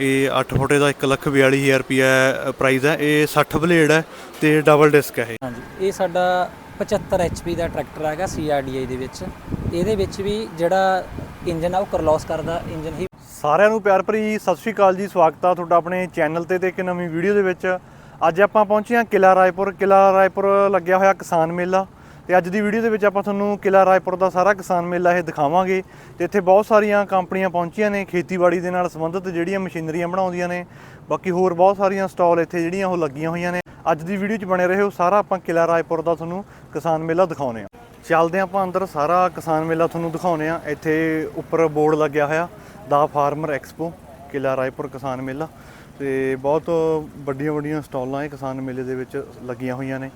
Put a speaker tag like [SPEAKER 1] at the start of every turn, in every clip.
[SPEAKER 1] ਇਹ 8 ਫੁੱਟ ਦਾ 142000 ਰੁਪਿਆ ਪ੍ਰਾਈਸ ਹੈ। ਇਹ 60 ਬਲੇਡ ਹੈ ਤੇ ਡਬਲ ਡਿਸਕ ਹੈ ਇਹ।
[SPEAKER 2] ਹਾਂਜੀ ਇਹ ਸਾਡਾ 75 HP ਦਾ ਟਰੈਕਟਰ ਹੈਗਾ CRDI ਦੇ ਵਿੱਚ। ਇਹਦੇ ਵਿੱਚ ਵੀ ਜਿਹੜਾ ਇੰਜਨ ਆ ਉਹ ਕਰਲੋਸ ਕਰਦਾ ਇੰਜਨ ਹੀ।
[SPEAKER 1] ਸਾਰਿਆਂ ਨੂੰ ਪਿਆਰ ਭਰੀ ਸਤਿ ਸ਼੍ਰੀ ਅਕਾਲ ਜੀ ਸਵਾਗਤ ਆ ਤੁਹਾਡਾ ਆਪਣੇ ਚੈਨਲ ਤੇ ਤੇ ਇੱਕ ਨਵੀਂ ਵੀਡੀਓ ਦੇ ਵਿੱਚ। ਅੱਜ ਆਪਾਂ ਪਹੁੰਚੇ ਹਾਂ ਕਿਲਾ ਰਾਏਪੁਰ। ਕਿਲਾ ਰਾਏਪੁਰ ਲੱਗਿਆ ਹੋਇਆ ਕਿਸਾਨ ਮੇਲਾ। ਤੇ ਅੱਜ ਦੀ ਵੀਡੀਓ ਦੇ ਵਿੱਚ ਆਪਾਂ ਤੁਹਾਨੂੰ ਕਿਲਾ ਰਾਏਪੁਰ ਦਾ ਸਾਰਾ ਕਿਸਾਨ ਮੇਲਾ ਇਹ ਦਿਖਾਵਾਂਗੇ ਤੇ ਇੱਥੇ ਬਹੁਤ ਸਾਰੀਆਂ ਕੰਪਨੀਆਂ ਪਹੁੰਚੀਆਂ ਨੇ, ਖੇਤੀਬਾੜੀ ਦੇ ਨਾਲ ਸੰਬੰਧਿਤ ਜਿਹੜੀਆਂ ਮਸ਼ੀਨਰੀਆਂ ਬਣਾਉਂਦੀਆਂ ਨੇ, ਬਾਕੀ ਹੋਰ ਬਹੁਤ ਸਾਰੀਆਂ ਸਟਾਲ ਇੱਥੇ ਜਿਹੜੀਆਂ ਉਹ ਲੱਗੀਆਂ ਹੋਈਆਂ ਨੇ। ਅੱਜ ਦੀ ਵੀਡੀਓ 'ਚ ਬਣੇ ਰਹੋ, ਸਾਰਾ ਆਪਾਂ ਕਿਲਾ ਰਾਏਪੁਰ ਦਾ ਤੁਹਾਨੂੰ ਕਿਸਾਨ ਮੇਲਾ ਦਿਖਾਉਨੇ ਆ ਚੱਲਦੇ ਹਾਂ ਆਪਾਂ ਅੰਦਰ, ਸਾਰਾ ਕਿਸਾਨ ਮੇਲਾ ਤੁਹਾਨੂੰ ਦਿਖਾਉਨੇ ਆ ਇੱਥੇ ਉੱਪਰ ਬੋਰਡ ਲੱਗਿਆ ਹੋਇਆ, ਦਾ ਫਾਰਮਰ ਐਕਸਪੋ ਕਿਲਾ ਰਾਏਪੁਰ ਕਿਸਾਨ ਮੇਲਾ। ਤੇ ਬਹੁਤ ਵੱਡੀਆਂ ਵੱਡੀਆਂ ਸਟਾਲਾਂ ਇਹ ਕਿਸਾਨ ਮੇਲੇ ਦੇ ਵਿੱਚ ਲੱਗੀਆਂ ਹੋਈਆਂ ਨੇ।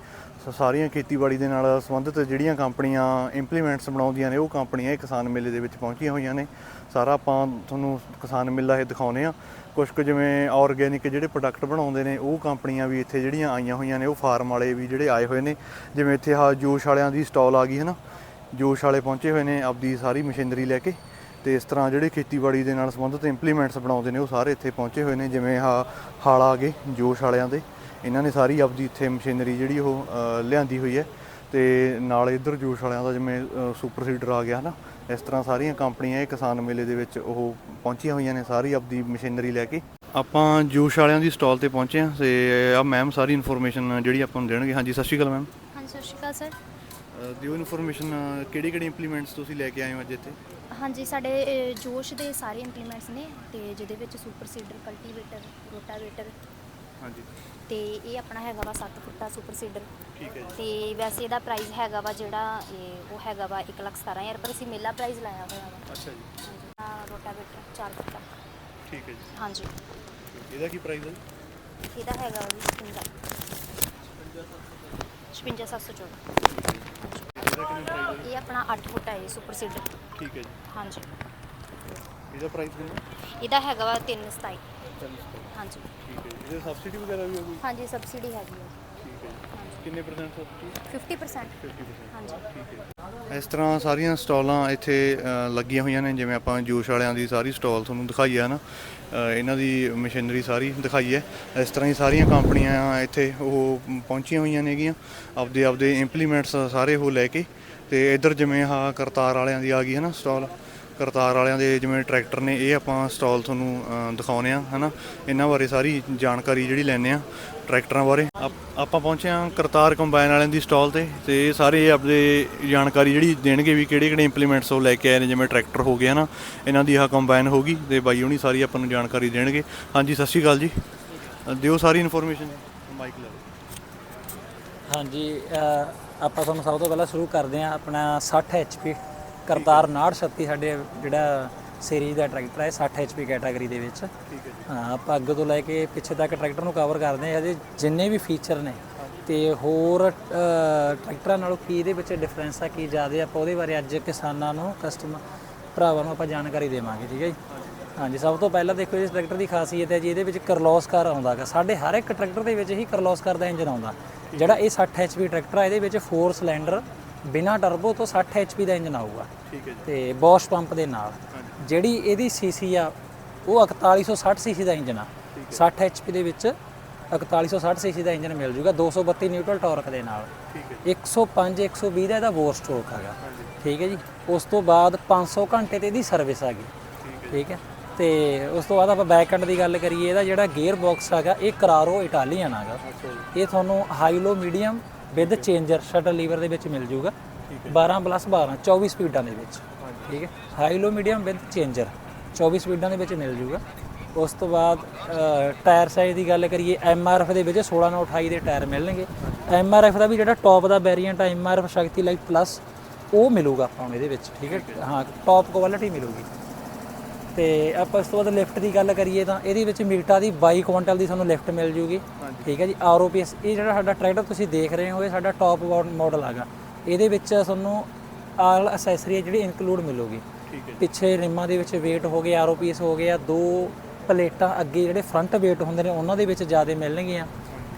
[SPEAKER 1] ਸਾਰੀਆਂ ਖੇਤੀਬਾੜੀ ਦੇ ਨਾਲ ਸੰਬੰਧਿਤ ਜਿਹੜੀਆਂ ਕੰਪਨੀਆਂ ਇੰਪਲੀਮੈਂਟਸ ਬਣਾਉਂਦੀਆਂ ਨੇ, ਉਹ ਕੰਪਨੀਆਂ ਇਹ ਕਿਸਾਨ ਮੇਲੇ ਦੇ ਵਿੱਚ ਪਹੁੰਚੀਆਂ ਹੋਈਆਂ ਨੇ। ਸਾਰਾ ਆਪਾਂ ਤੁਹਾਨੂੰ ਕਿਸਾਨ ਮੇਲਾ ਇਹ ਦਿਖਾਉਨੇ ਆ ਕੁਝ ਕੁ ਜਿਵੇਂ ਆਰਗੇਨਿਕ ਜਿਹੜੇ ਪ੍ਰੋਡਕਟ ਬਣਾਉਂਦੇ ਨੇ, ਉਹ ਕੰਪਨੀਆਂ ਵੀ ਇੱਥੇ ਜਿਹੜੀਆਂ ਆਈਆਂ ਹੋਈਆਂ ਨੇ, ਉਹ ਫਾਰਮ ਵਾਲੇ ਵੀ ਜਿਹੜੇ ਆਏ ਹੋਏ ਨੇ। ਜਿਵੇਂ ਇੱਥੇ ਆਹ ਜੋਸ਼ ਵਾਲਿਆਂ ਦੀ ਸਟਾਲ ਆ ਗਈ ਹੈ ਨਾ, ਜੋਸ਼ ਵਾਲੇ ਪਹੁੰਚੇ ਹੋਏ ਨੇ ਆਪਦੀ ਸਾਰੀ ਮਸ਼ੀਨਰੀ ਲੈ ਕੇ। ਤੇ ਇਸ ਤਰ੍ਹਾਂ ਜਿਹੜੇ ਖੇਤੀਬਾੜੀ ਦੇ ਨਾਲ ਸੰਬੰਧਿਤ ਇੰਪਲੀਮੈਂਟਸ ਬਣਾਉਂਦੇ ਨੇ ਉਹ ਸਾਰੇ ਇੱਥੇ ਪਹੁੰਚੇ ਹੋਏ ਨੇ ਜਿਵੇਂ ਆਹ ਹਾਲ ਆ ਗਏ ਜੋਸ਼ ਵਾਲਿਆਂ ਦੇ। ਇਹਨਾਂ ਨੇ ਸਾਰੀ ਆਪਦੀ ਇੱਥੇ ਮਸ਼ੀਨਰੀ ਜਿਹੜੀ ਉਹ ਲਿਆਂਦੀ ਹੋਈ ਹੈ। ਤੇ ਨਾਲ ਇੱਧਰ ਜੋਸ਼ ਵਾਲਿਆਂ ਦਾ ਜਿਵੇਂ ਸੁਪਰ ਸੀਡਰ ਆ ਗਿਆ ਹਨਾ ਇਸ ਤਰ੍ਹਾਂ ਸਾਰੀਆਂ ਕੰਪਨੀਆਂ ਇਹ ਕਿਸਾਨ ਮੇਲੇ ਦੇ ਵਿੱਚ ਉਹ ਪਹੁੰਚੀਆਂ ਹੋਈਆਂ ਨੇ ਸਾਰੀ ਆਪਦੀ ਮਸ਼ੀਨਰੀ ਲੈ ਕੇ। ਆਪਾਂ ਜੋਸ਼ ਵਾਲਿਆਂ ਦੀ ਸਟਾਲ ਤੇ ਪਹੁੰਚੇ ਹਾਂ ਤੇ ਆ ਮੈਮ ਸਾਰੀ ਇਨਫੋਰਮੇਸ਼ਨ ਜਿਹੜੀ ਆਪਾਂ ਨੂੰ ਦੇਣਗੇ। ਹਾਂਜੀ ਸਤਿ ਸ਼੍ਰੀ ਅਕਾਲ ਮੈਮ।
[SPEAKER 3] ਹਾਂਜੀ ਸਤਿ ਸ਼੍ਰੀ ਅਕਾਲ ਸਰ।
[SPEAKER 1] ਦਿਓ ਇਨਫੋਰਮੇਸ਼ਨ ਕਿਹੜੀ ਕਿਹੜੀ ਇੰਪਲੀਮੈਂਟਸ ਤੁਸੀਂ ਲੈ ਕੇ ਆਏ ਹੋ ਅੱਜ ਇੱਥੇ?
[SPEAKER 3] ਹਾਂਜੀ ਸਾਡੇ ਜੋਸ਼ ਦੇ ਸਾਰੇ ਇੰਪਲੀਮੈਂਟਸ ਨੇ ਤੇ ਜਿਹਦੇ ਵਿੱਚ ਸੁਪਰ ਸੀਡਰ ਕਲਟੀਵੇਟਰ ਰੋਟਾਵੇਟਰ
[SPEAKER 1] ਹਾਂਜੀ।
[SPEAKER 3] ਤੇ ਇਹ ਆਪਣਾ ਹੈਗਾ ਵਾ 7 ਫੁੱਟਾ ਸੁਪਰ ਸੀਡਰ
[SPEAKER 1] ਠੀਕ ਹੈ ਜੀ।
[SPEAKER 3] ਤੇ ਵੈਸੇ ਇਹਦਾ ਪ੍ਰਾਈਸ ਹੈਗਾ ਵਾ ਜਿਹੜਾ ਇਹ ਉਹ ਹੈਗਾ ਵਾ 117000 ਪਰ ਅਸੀਂ ਮੇਲਾ ਪ੍ਰਾਈਸ ਲਾਇਆ ਹੋਇਆ ਵਾ।
[SPEAKER 1] ਅੱਛਾ ਜੀ।
[SPEAKER 3] ਹਾਂਜੀ ਆਹ ਰੋਟਾਵੇਟਰ 4 ਫੁੱਟਾ।
[SPEAKER 1] ਠੀਕ ਹੈ ਜੀ।
[SPEAKER 3] ਹਾਂਜੀ।
[SPEAKER 1] ਇਹਦਾ ਕੀ ਪ੍ਰਾਈਸ ਹੈ
[SPEAKER 3] ਇਹਦਾ ਹੈਗਾ ਵਾ ਜੀ 56 56714
[SPEAKER 1] ਇਹਦਾ ਕਿੰਨਾ ਪ੍ਰਾਈਸ ਹੈ
[SPEAKER 3] ਇਹ ਆਪਣਾ 8 ਫੁੱਟਾ ਹੈ ਸੁਪਰ ਸੀਡਰ
[SPEAKER 1] ਠੀਕ ਹੈ ਜੀ।
[SPEAKER 3] ਹਾਂਜੀ।
[SPEAKER 1] ਇਹਦਾ ਪ੍ਰਾਈਸ ਕਿੰਨਾ?
[SPEAKER 3] ਇਹਦਾ ਹੈਗਾ ਵਾ 327 ਹਾਂਜੀ।
[SPEAKER 1] ਠੀਕ ਹੈ ਜੀ। ਇਹਦੇ ਸਬਸਿਡੀ ਵਗੈਰਾ ਵੀ ਹੋਊਗੀ
[SPEAKER 3] ਹਾਂਜੀ ਸਬਸਿਡੀ ਹੈਗੀ ਹੈ
[SPEAKER 1] ਠੀਕ ਹੈ ਜੀ। ਕਿੰਨੇ ਪਰਸੈਂਟ ਸਬਸਿਡੀ
[SPEAKER 3] 50%
[SPEAKER 1] 50%
[SPEAKER 3] ਹਾਂਜੀ।
[SPEAKER 1] ਠੀਕ ਹੈ ਇਸ ਤਰ੍ਹਾਂ ਸਾਰੀਆਂ ਸਟਾਲਾਂ ਇੱਥੇ ਅ, ਲੱਗੀਆਂ ਹੋਈਆਂ ਨੇ ਜਿਵੇਂ ਆਪਾਂ ਜੋਸ਼ ਵਾਲਿਆਂ ਦੀ ਸਾਰੀ ਸਟਾਲ ਤੁਹਾਨੂੰ ਦਿਖਾਈ ਹੈ ਨਾ? ਅ, ਇਹਨਾਂ ਦੀ ਮਸ਼ੀਨਰੀ ਸਾਰੀ ਦਿਖਾਈ ਹੈ। ਇਸ ਤਰ੍ਹਾਂ ਹੀ ਸਾਰੀਆਂ ਕੰਪਨੀਆਂ ਇੱਥੇ ਉਹ ਪਹੁੰਚੀਆਂ ਹੋਈਆਂ ਨੇਗੀਆਂ। ਆਪਦੇ ਆਪਦੇ ਇੰਪਲੀਮੈਂਟਸ ਸਾਰੇ ਉਹ ਲੈ ਕੇ ਤੇ ਇੱਧਰ ਜਿਵੇਂ ਆਹ ਕਰਤਾਰ ਵਾਲਿਆਂ ਦੀ ਆ ਗਈ ਹੈ ਨਾ ਸਟਾਲ ਕਰਤਾਰ ਵਾਲਿਆਂ ਦੇ ਜਿਵੇਂ ਟਰੈਕਟਰ ਨੇ ਇਹ ਆਪਾਂ ਸਟਾਲ ਤੁਹਾਨੂੰ ਅ, ਦਿਖਾਉਨੇ ਆ ਹਨਾ? ਇਹਨਾਂ ਬਾਰੇ ਸਾਰੀ ਜਾਣਕਾਰੀ ਜਿਹੜੀ ਲੈਣੇ ਆ ਟਰੈਕਟਰਾਂ ਬਾਰੇ। ਆਪਾਂ ਪਹੁੰਚੇ ਆ ਕਰਤਾਰ ਕੰਬਾਈਨ ਵਾਲਿਆਂ ਦੀ ਸਟਾਲ ਤੇ ਤੇ ਸਾਰੇ ਆਪਦੇ ਜਾਣਕਾਰੀ ਜਿਹੜੀ ਦੇਣਗੇ ਵੀ ਕਿਹੜੇ ਕਿਹੜੇ ਇੰਪਲੀਮੈਂਟਸ ਉਹ ਲੈ ਕੇ ਆਏ ਨੇ ਜਿਵੇਂ ਟਰੈਕਟਰ ਹੋ ਗਿਆ ਨਾ ਇਹਨਾਂ ਦੀ ਆਹ ਕੰਬਾਈਨ ਹੋਗੀ ਤੇ ਬਾਈ ਹੁਣੀ ਸਾਰੀ ਆਪਾਂ ਨੂੰ ਜਾਣਕਾਰੀ ਦੇਣਗੇ। ਹਾਂਜੀ ਸਤਿ ਸ਼੍ਰੀ ਅਕਾਲ ਜੀ। ਦਿਓ ਸਾਰੀ ਇਨਫੋਰਮੇਸ਼ਨ ਮਾਈਕ ਲੈ
[SPEAKER 2] ਹਾਂਜੀ ਆਪਾਂ ਤੁਹਾਨੂੰ ਸਭ ਤੋਂ ਪਹਿਲਾਂ ਸ਼ੁਰੂ ਕਰਦੇ ਹਾਂ ਆਪਣਾ 60 HP ਕਰਤਾਰ 936 ਸਾਡੇ ਜਿਹੜਾ ਸੀਰੀਜ਼ ਦਾ ਟਰੈਕਟਰ ਹੈ 60 HP ਕੈਟਾਗਰੀ ਦੇ ਵਿੱਚ।
[SPEAKER 1] ਠੀਕ ਹੈ ਜੀ।
[SPEAKER 2] ਹਾਂ ਆਪਾਂ ਅੱਗੇ ਤੋਂ ਲੈ ਕੇ ਪਿੱਛੇ ਤੱਕ ਟਰੈਕਟਰ ਨੂੰ ਕਵਰ ਕਰਦੇ ਹਾਂ ਇਹਦੇ ਜਿੰਨੇ ਵੀ ਫੀਚਰ ਨੇ ਤੇ ਹੋਰ ਟਰੈਕਟਰਾਂ ਨਾਲੋਂ ਕੀ ਇਹਦੇ ਵਿੱਚ ਡਿਫਰੈਂਸ ਆ ਕੀ ਜ਼ਿਆਦਾ ਆਪਾਂ ਉਹਦੇ ਬਾਰੇ ਅੱਜ ਕਿਸਾਨਾਂ ਨੂੰ ਕਸਟਮਰ ਭਰਾਵਾਂ ਨੂੰ ਆਪਾਂ ਜਾਣਕਾਰੀ ਦੇਵਾਂਗੇ ਠੀਕ ਹੈ ਜੀ? ਹਾਂਜੀ। ਸਭ ਤੋਂ ਪਹਿਲਾਂ ਦੇਖੋ ਇਸ ਟਰੈਕਟਰ ਦੀ ਖਾਸੀਅਤ ਹੈ ਜੀ ਇਹਦੇ ਵਿੱਚ ਕਰਲੋਸਕਰ ਆਉਂਦਾਗਾ। ਸਾਡੇ ਹਰ ਇੱਕ ਟਰੈਕਟਰ ਦੇ ਵਿੱਚ ਹੀ ਕਰਲੋਸਕਰ ਦਾ ਇੰਜਨ ਆਉਂਦਾ। ਜਿਹੜਾ ਇਹ 60 HP ਟਰੈਕਟਰ ਆ ਇਹਦੇ ਵਿੱਚ 4 ਸਿਲੰਡਰ ਬਿਨਾ ਟਰਬੋ ਤੋਂ 60 HP ਦਾ ਇੰਜਨ ਆਊਗਾ।
[SPEAKER 1] ਠੀਕ ਹੈ ਜੀ।
[SPEAKER 2] ਤੇ ਬੋਸ਼ ਪੰਪ ਦੇ ਨਾਲ। ਜਿਹੜੀ ਇਹਦੀ ਸੀਸੀ ਆ ਉਹ 4160 ਸੀਸੀ ਦਾ ਇੰਜਨ ਆ। 60 HP ਦੇ ਵਿੱਚ 4160 ਸੀਸੀ ਦਾ ਇੰਜਨ ਮਿਲ ਜੂਗਾ 232 ਨਿਊਟਨ ਟਾਰਕ ਦੇ ਨਾਲ।
[SPEAKER 1] ਠੀਕ ਹੈ
[SPEAKER 2] 105 120 ਦਾ ਇਹਦਾ ਬੋਰ ਸਟ੍ਰੋਕ ਹੈਗਾ। ਠੀਕ ਹੈ ਜੀ। ਉਸ ਤੋਂ ਬਾਅਦ 500 ਘੰਟੇ ਤੇ ਇਹਦੀ ਸਰਵਿਸ ਆ ਗਈ। ਠੀਕ ਹੈ। ਤੇ ਉਸ ਤੋਂ ਬਾਅਦ ਆਪਾਂ ਬੈਕ ਐਂਡ ਦੀ ਗੱਲ ਕਰੀਏ ਇਹਦਾ ਜਿਹੜਾ ਗੇਅਰ ਬਾਕਸ ਹੈਗਾ ਇਹ ਕਰਾਰੋ ਇਟਾਲੀਅਨ ਹੈਗਾ। ਇਹ ਤੁਹਾਨੂੰ high low medium with changer shuttle lever ਦੇ ਵਿੱਚ ਮਿਲ ਜੂਗਾ। 12 ਪਲੱਸ 12 24 ਸਪੀਡਾਂ ਦੇ ਵਿੱਚ। ਠੀਕ ਹੈ? High low medium with changer 24 ਸਪੀਡਾਂ ਦੇ ਵਿੱਚ ਮਿਲ ਜੂਗਾ। ਉਸ ਤੋਂ ਬਾਅਦ ਟਾਇਰ ਸਾਈਜ਼ ਦੀ ਗੱਲ ਕਰੀਏ ਐਮ ਆਰ ਐਫ ਦੇ ਵਿੱਚ 16 ਨਾਲ 28 ਦੇ ਟਾਇਰ ਮਿਲਣਗੇ। ਐਮ ਆਰ ਐਫ ਦਾ ਵੀ ਜਿਹੜਾ ਟੌਪ ਦਾ ਵੇਰੀਐਂਟ ਹੈ M R F Shakti light plus ਉਹ ਮਿਲੂਗਾ ਆਪਾਂ ਨੂੰ ਇਹਦੇ ਵਿੱਚ। ਠੀਕ ਹੈ? ਹਾਂ। ਟੌਪ ਕੁਆਲਿਟੀ ਮਿਲੂਗੀ। ਤੇ ਆਪਾਂ ਇਸ ਤੋਂ ਬਾਅਦ ਲਿਫਟ ਦੀ ਗੱਲ ਕਰੀਏ ਤਾਂ ਇਹਦੇ ਵਿੱਚ ਮੀਟਾ ਦੀ 22 ਕੁਇੰਟਲ ਦੀ ਤੁਹਾਨੂੰ ਲਿਫਟ ਮਿਲ ਜੂਗੀ। ਠੀਕ ਹੈ ਜੀ ਆਰਓਪੀਐਸ ਇਹ ਜਿਹੜਾ ਸਾਡਾ ਟਰੈਕਟਰ ਤੁਸੀਂ ਦੇਖ ਰਹੇ ਹੋ ਇਹ ਸਾਡਾ ਟੌਪ ਮਾਡਲ ਹੈਗਾ। ਇਹਦੇ ਵਿੱਚ ਤੁਹਾਨੂੰ ਆਲ ਅਸੈਸਰੀ ਜਿਹੜੀ ਇਨਕਲੂਡ ਮਿਲੂਗੀ।
[SPEAKER 1] ਠੀਕ ਹੈ
[SPEAKER 2] ਪਿੱਛੇ ਰਿਮਾਂ ਦੇ ਵਿੱਚ weight ਹੋ ਗਏ ਆਰਓਪੀਐਸ ਹੋ ਗਿਆ ਦੋ ਪਲੇਟਾਂ ਅੱਗੇ ਜਿਹੜੇ ਫਰੰਟ weight ਹੁੰਦੇ ਨੇ ਉਹਨਾਂ ਦੇ ਵਿੱਚ ਜ਼ਿਆਦਾ ਮਿਲਣਗੀਆਂ।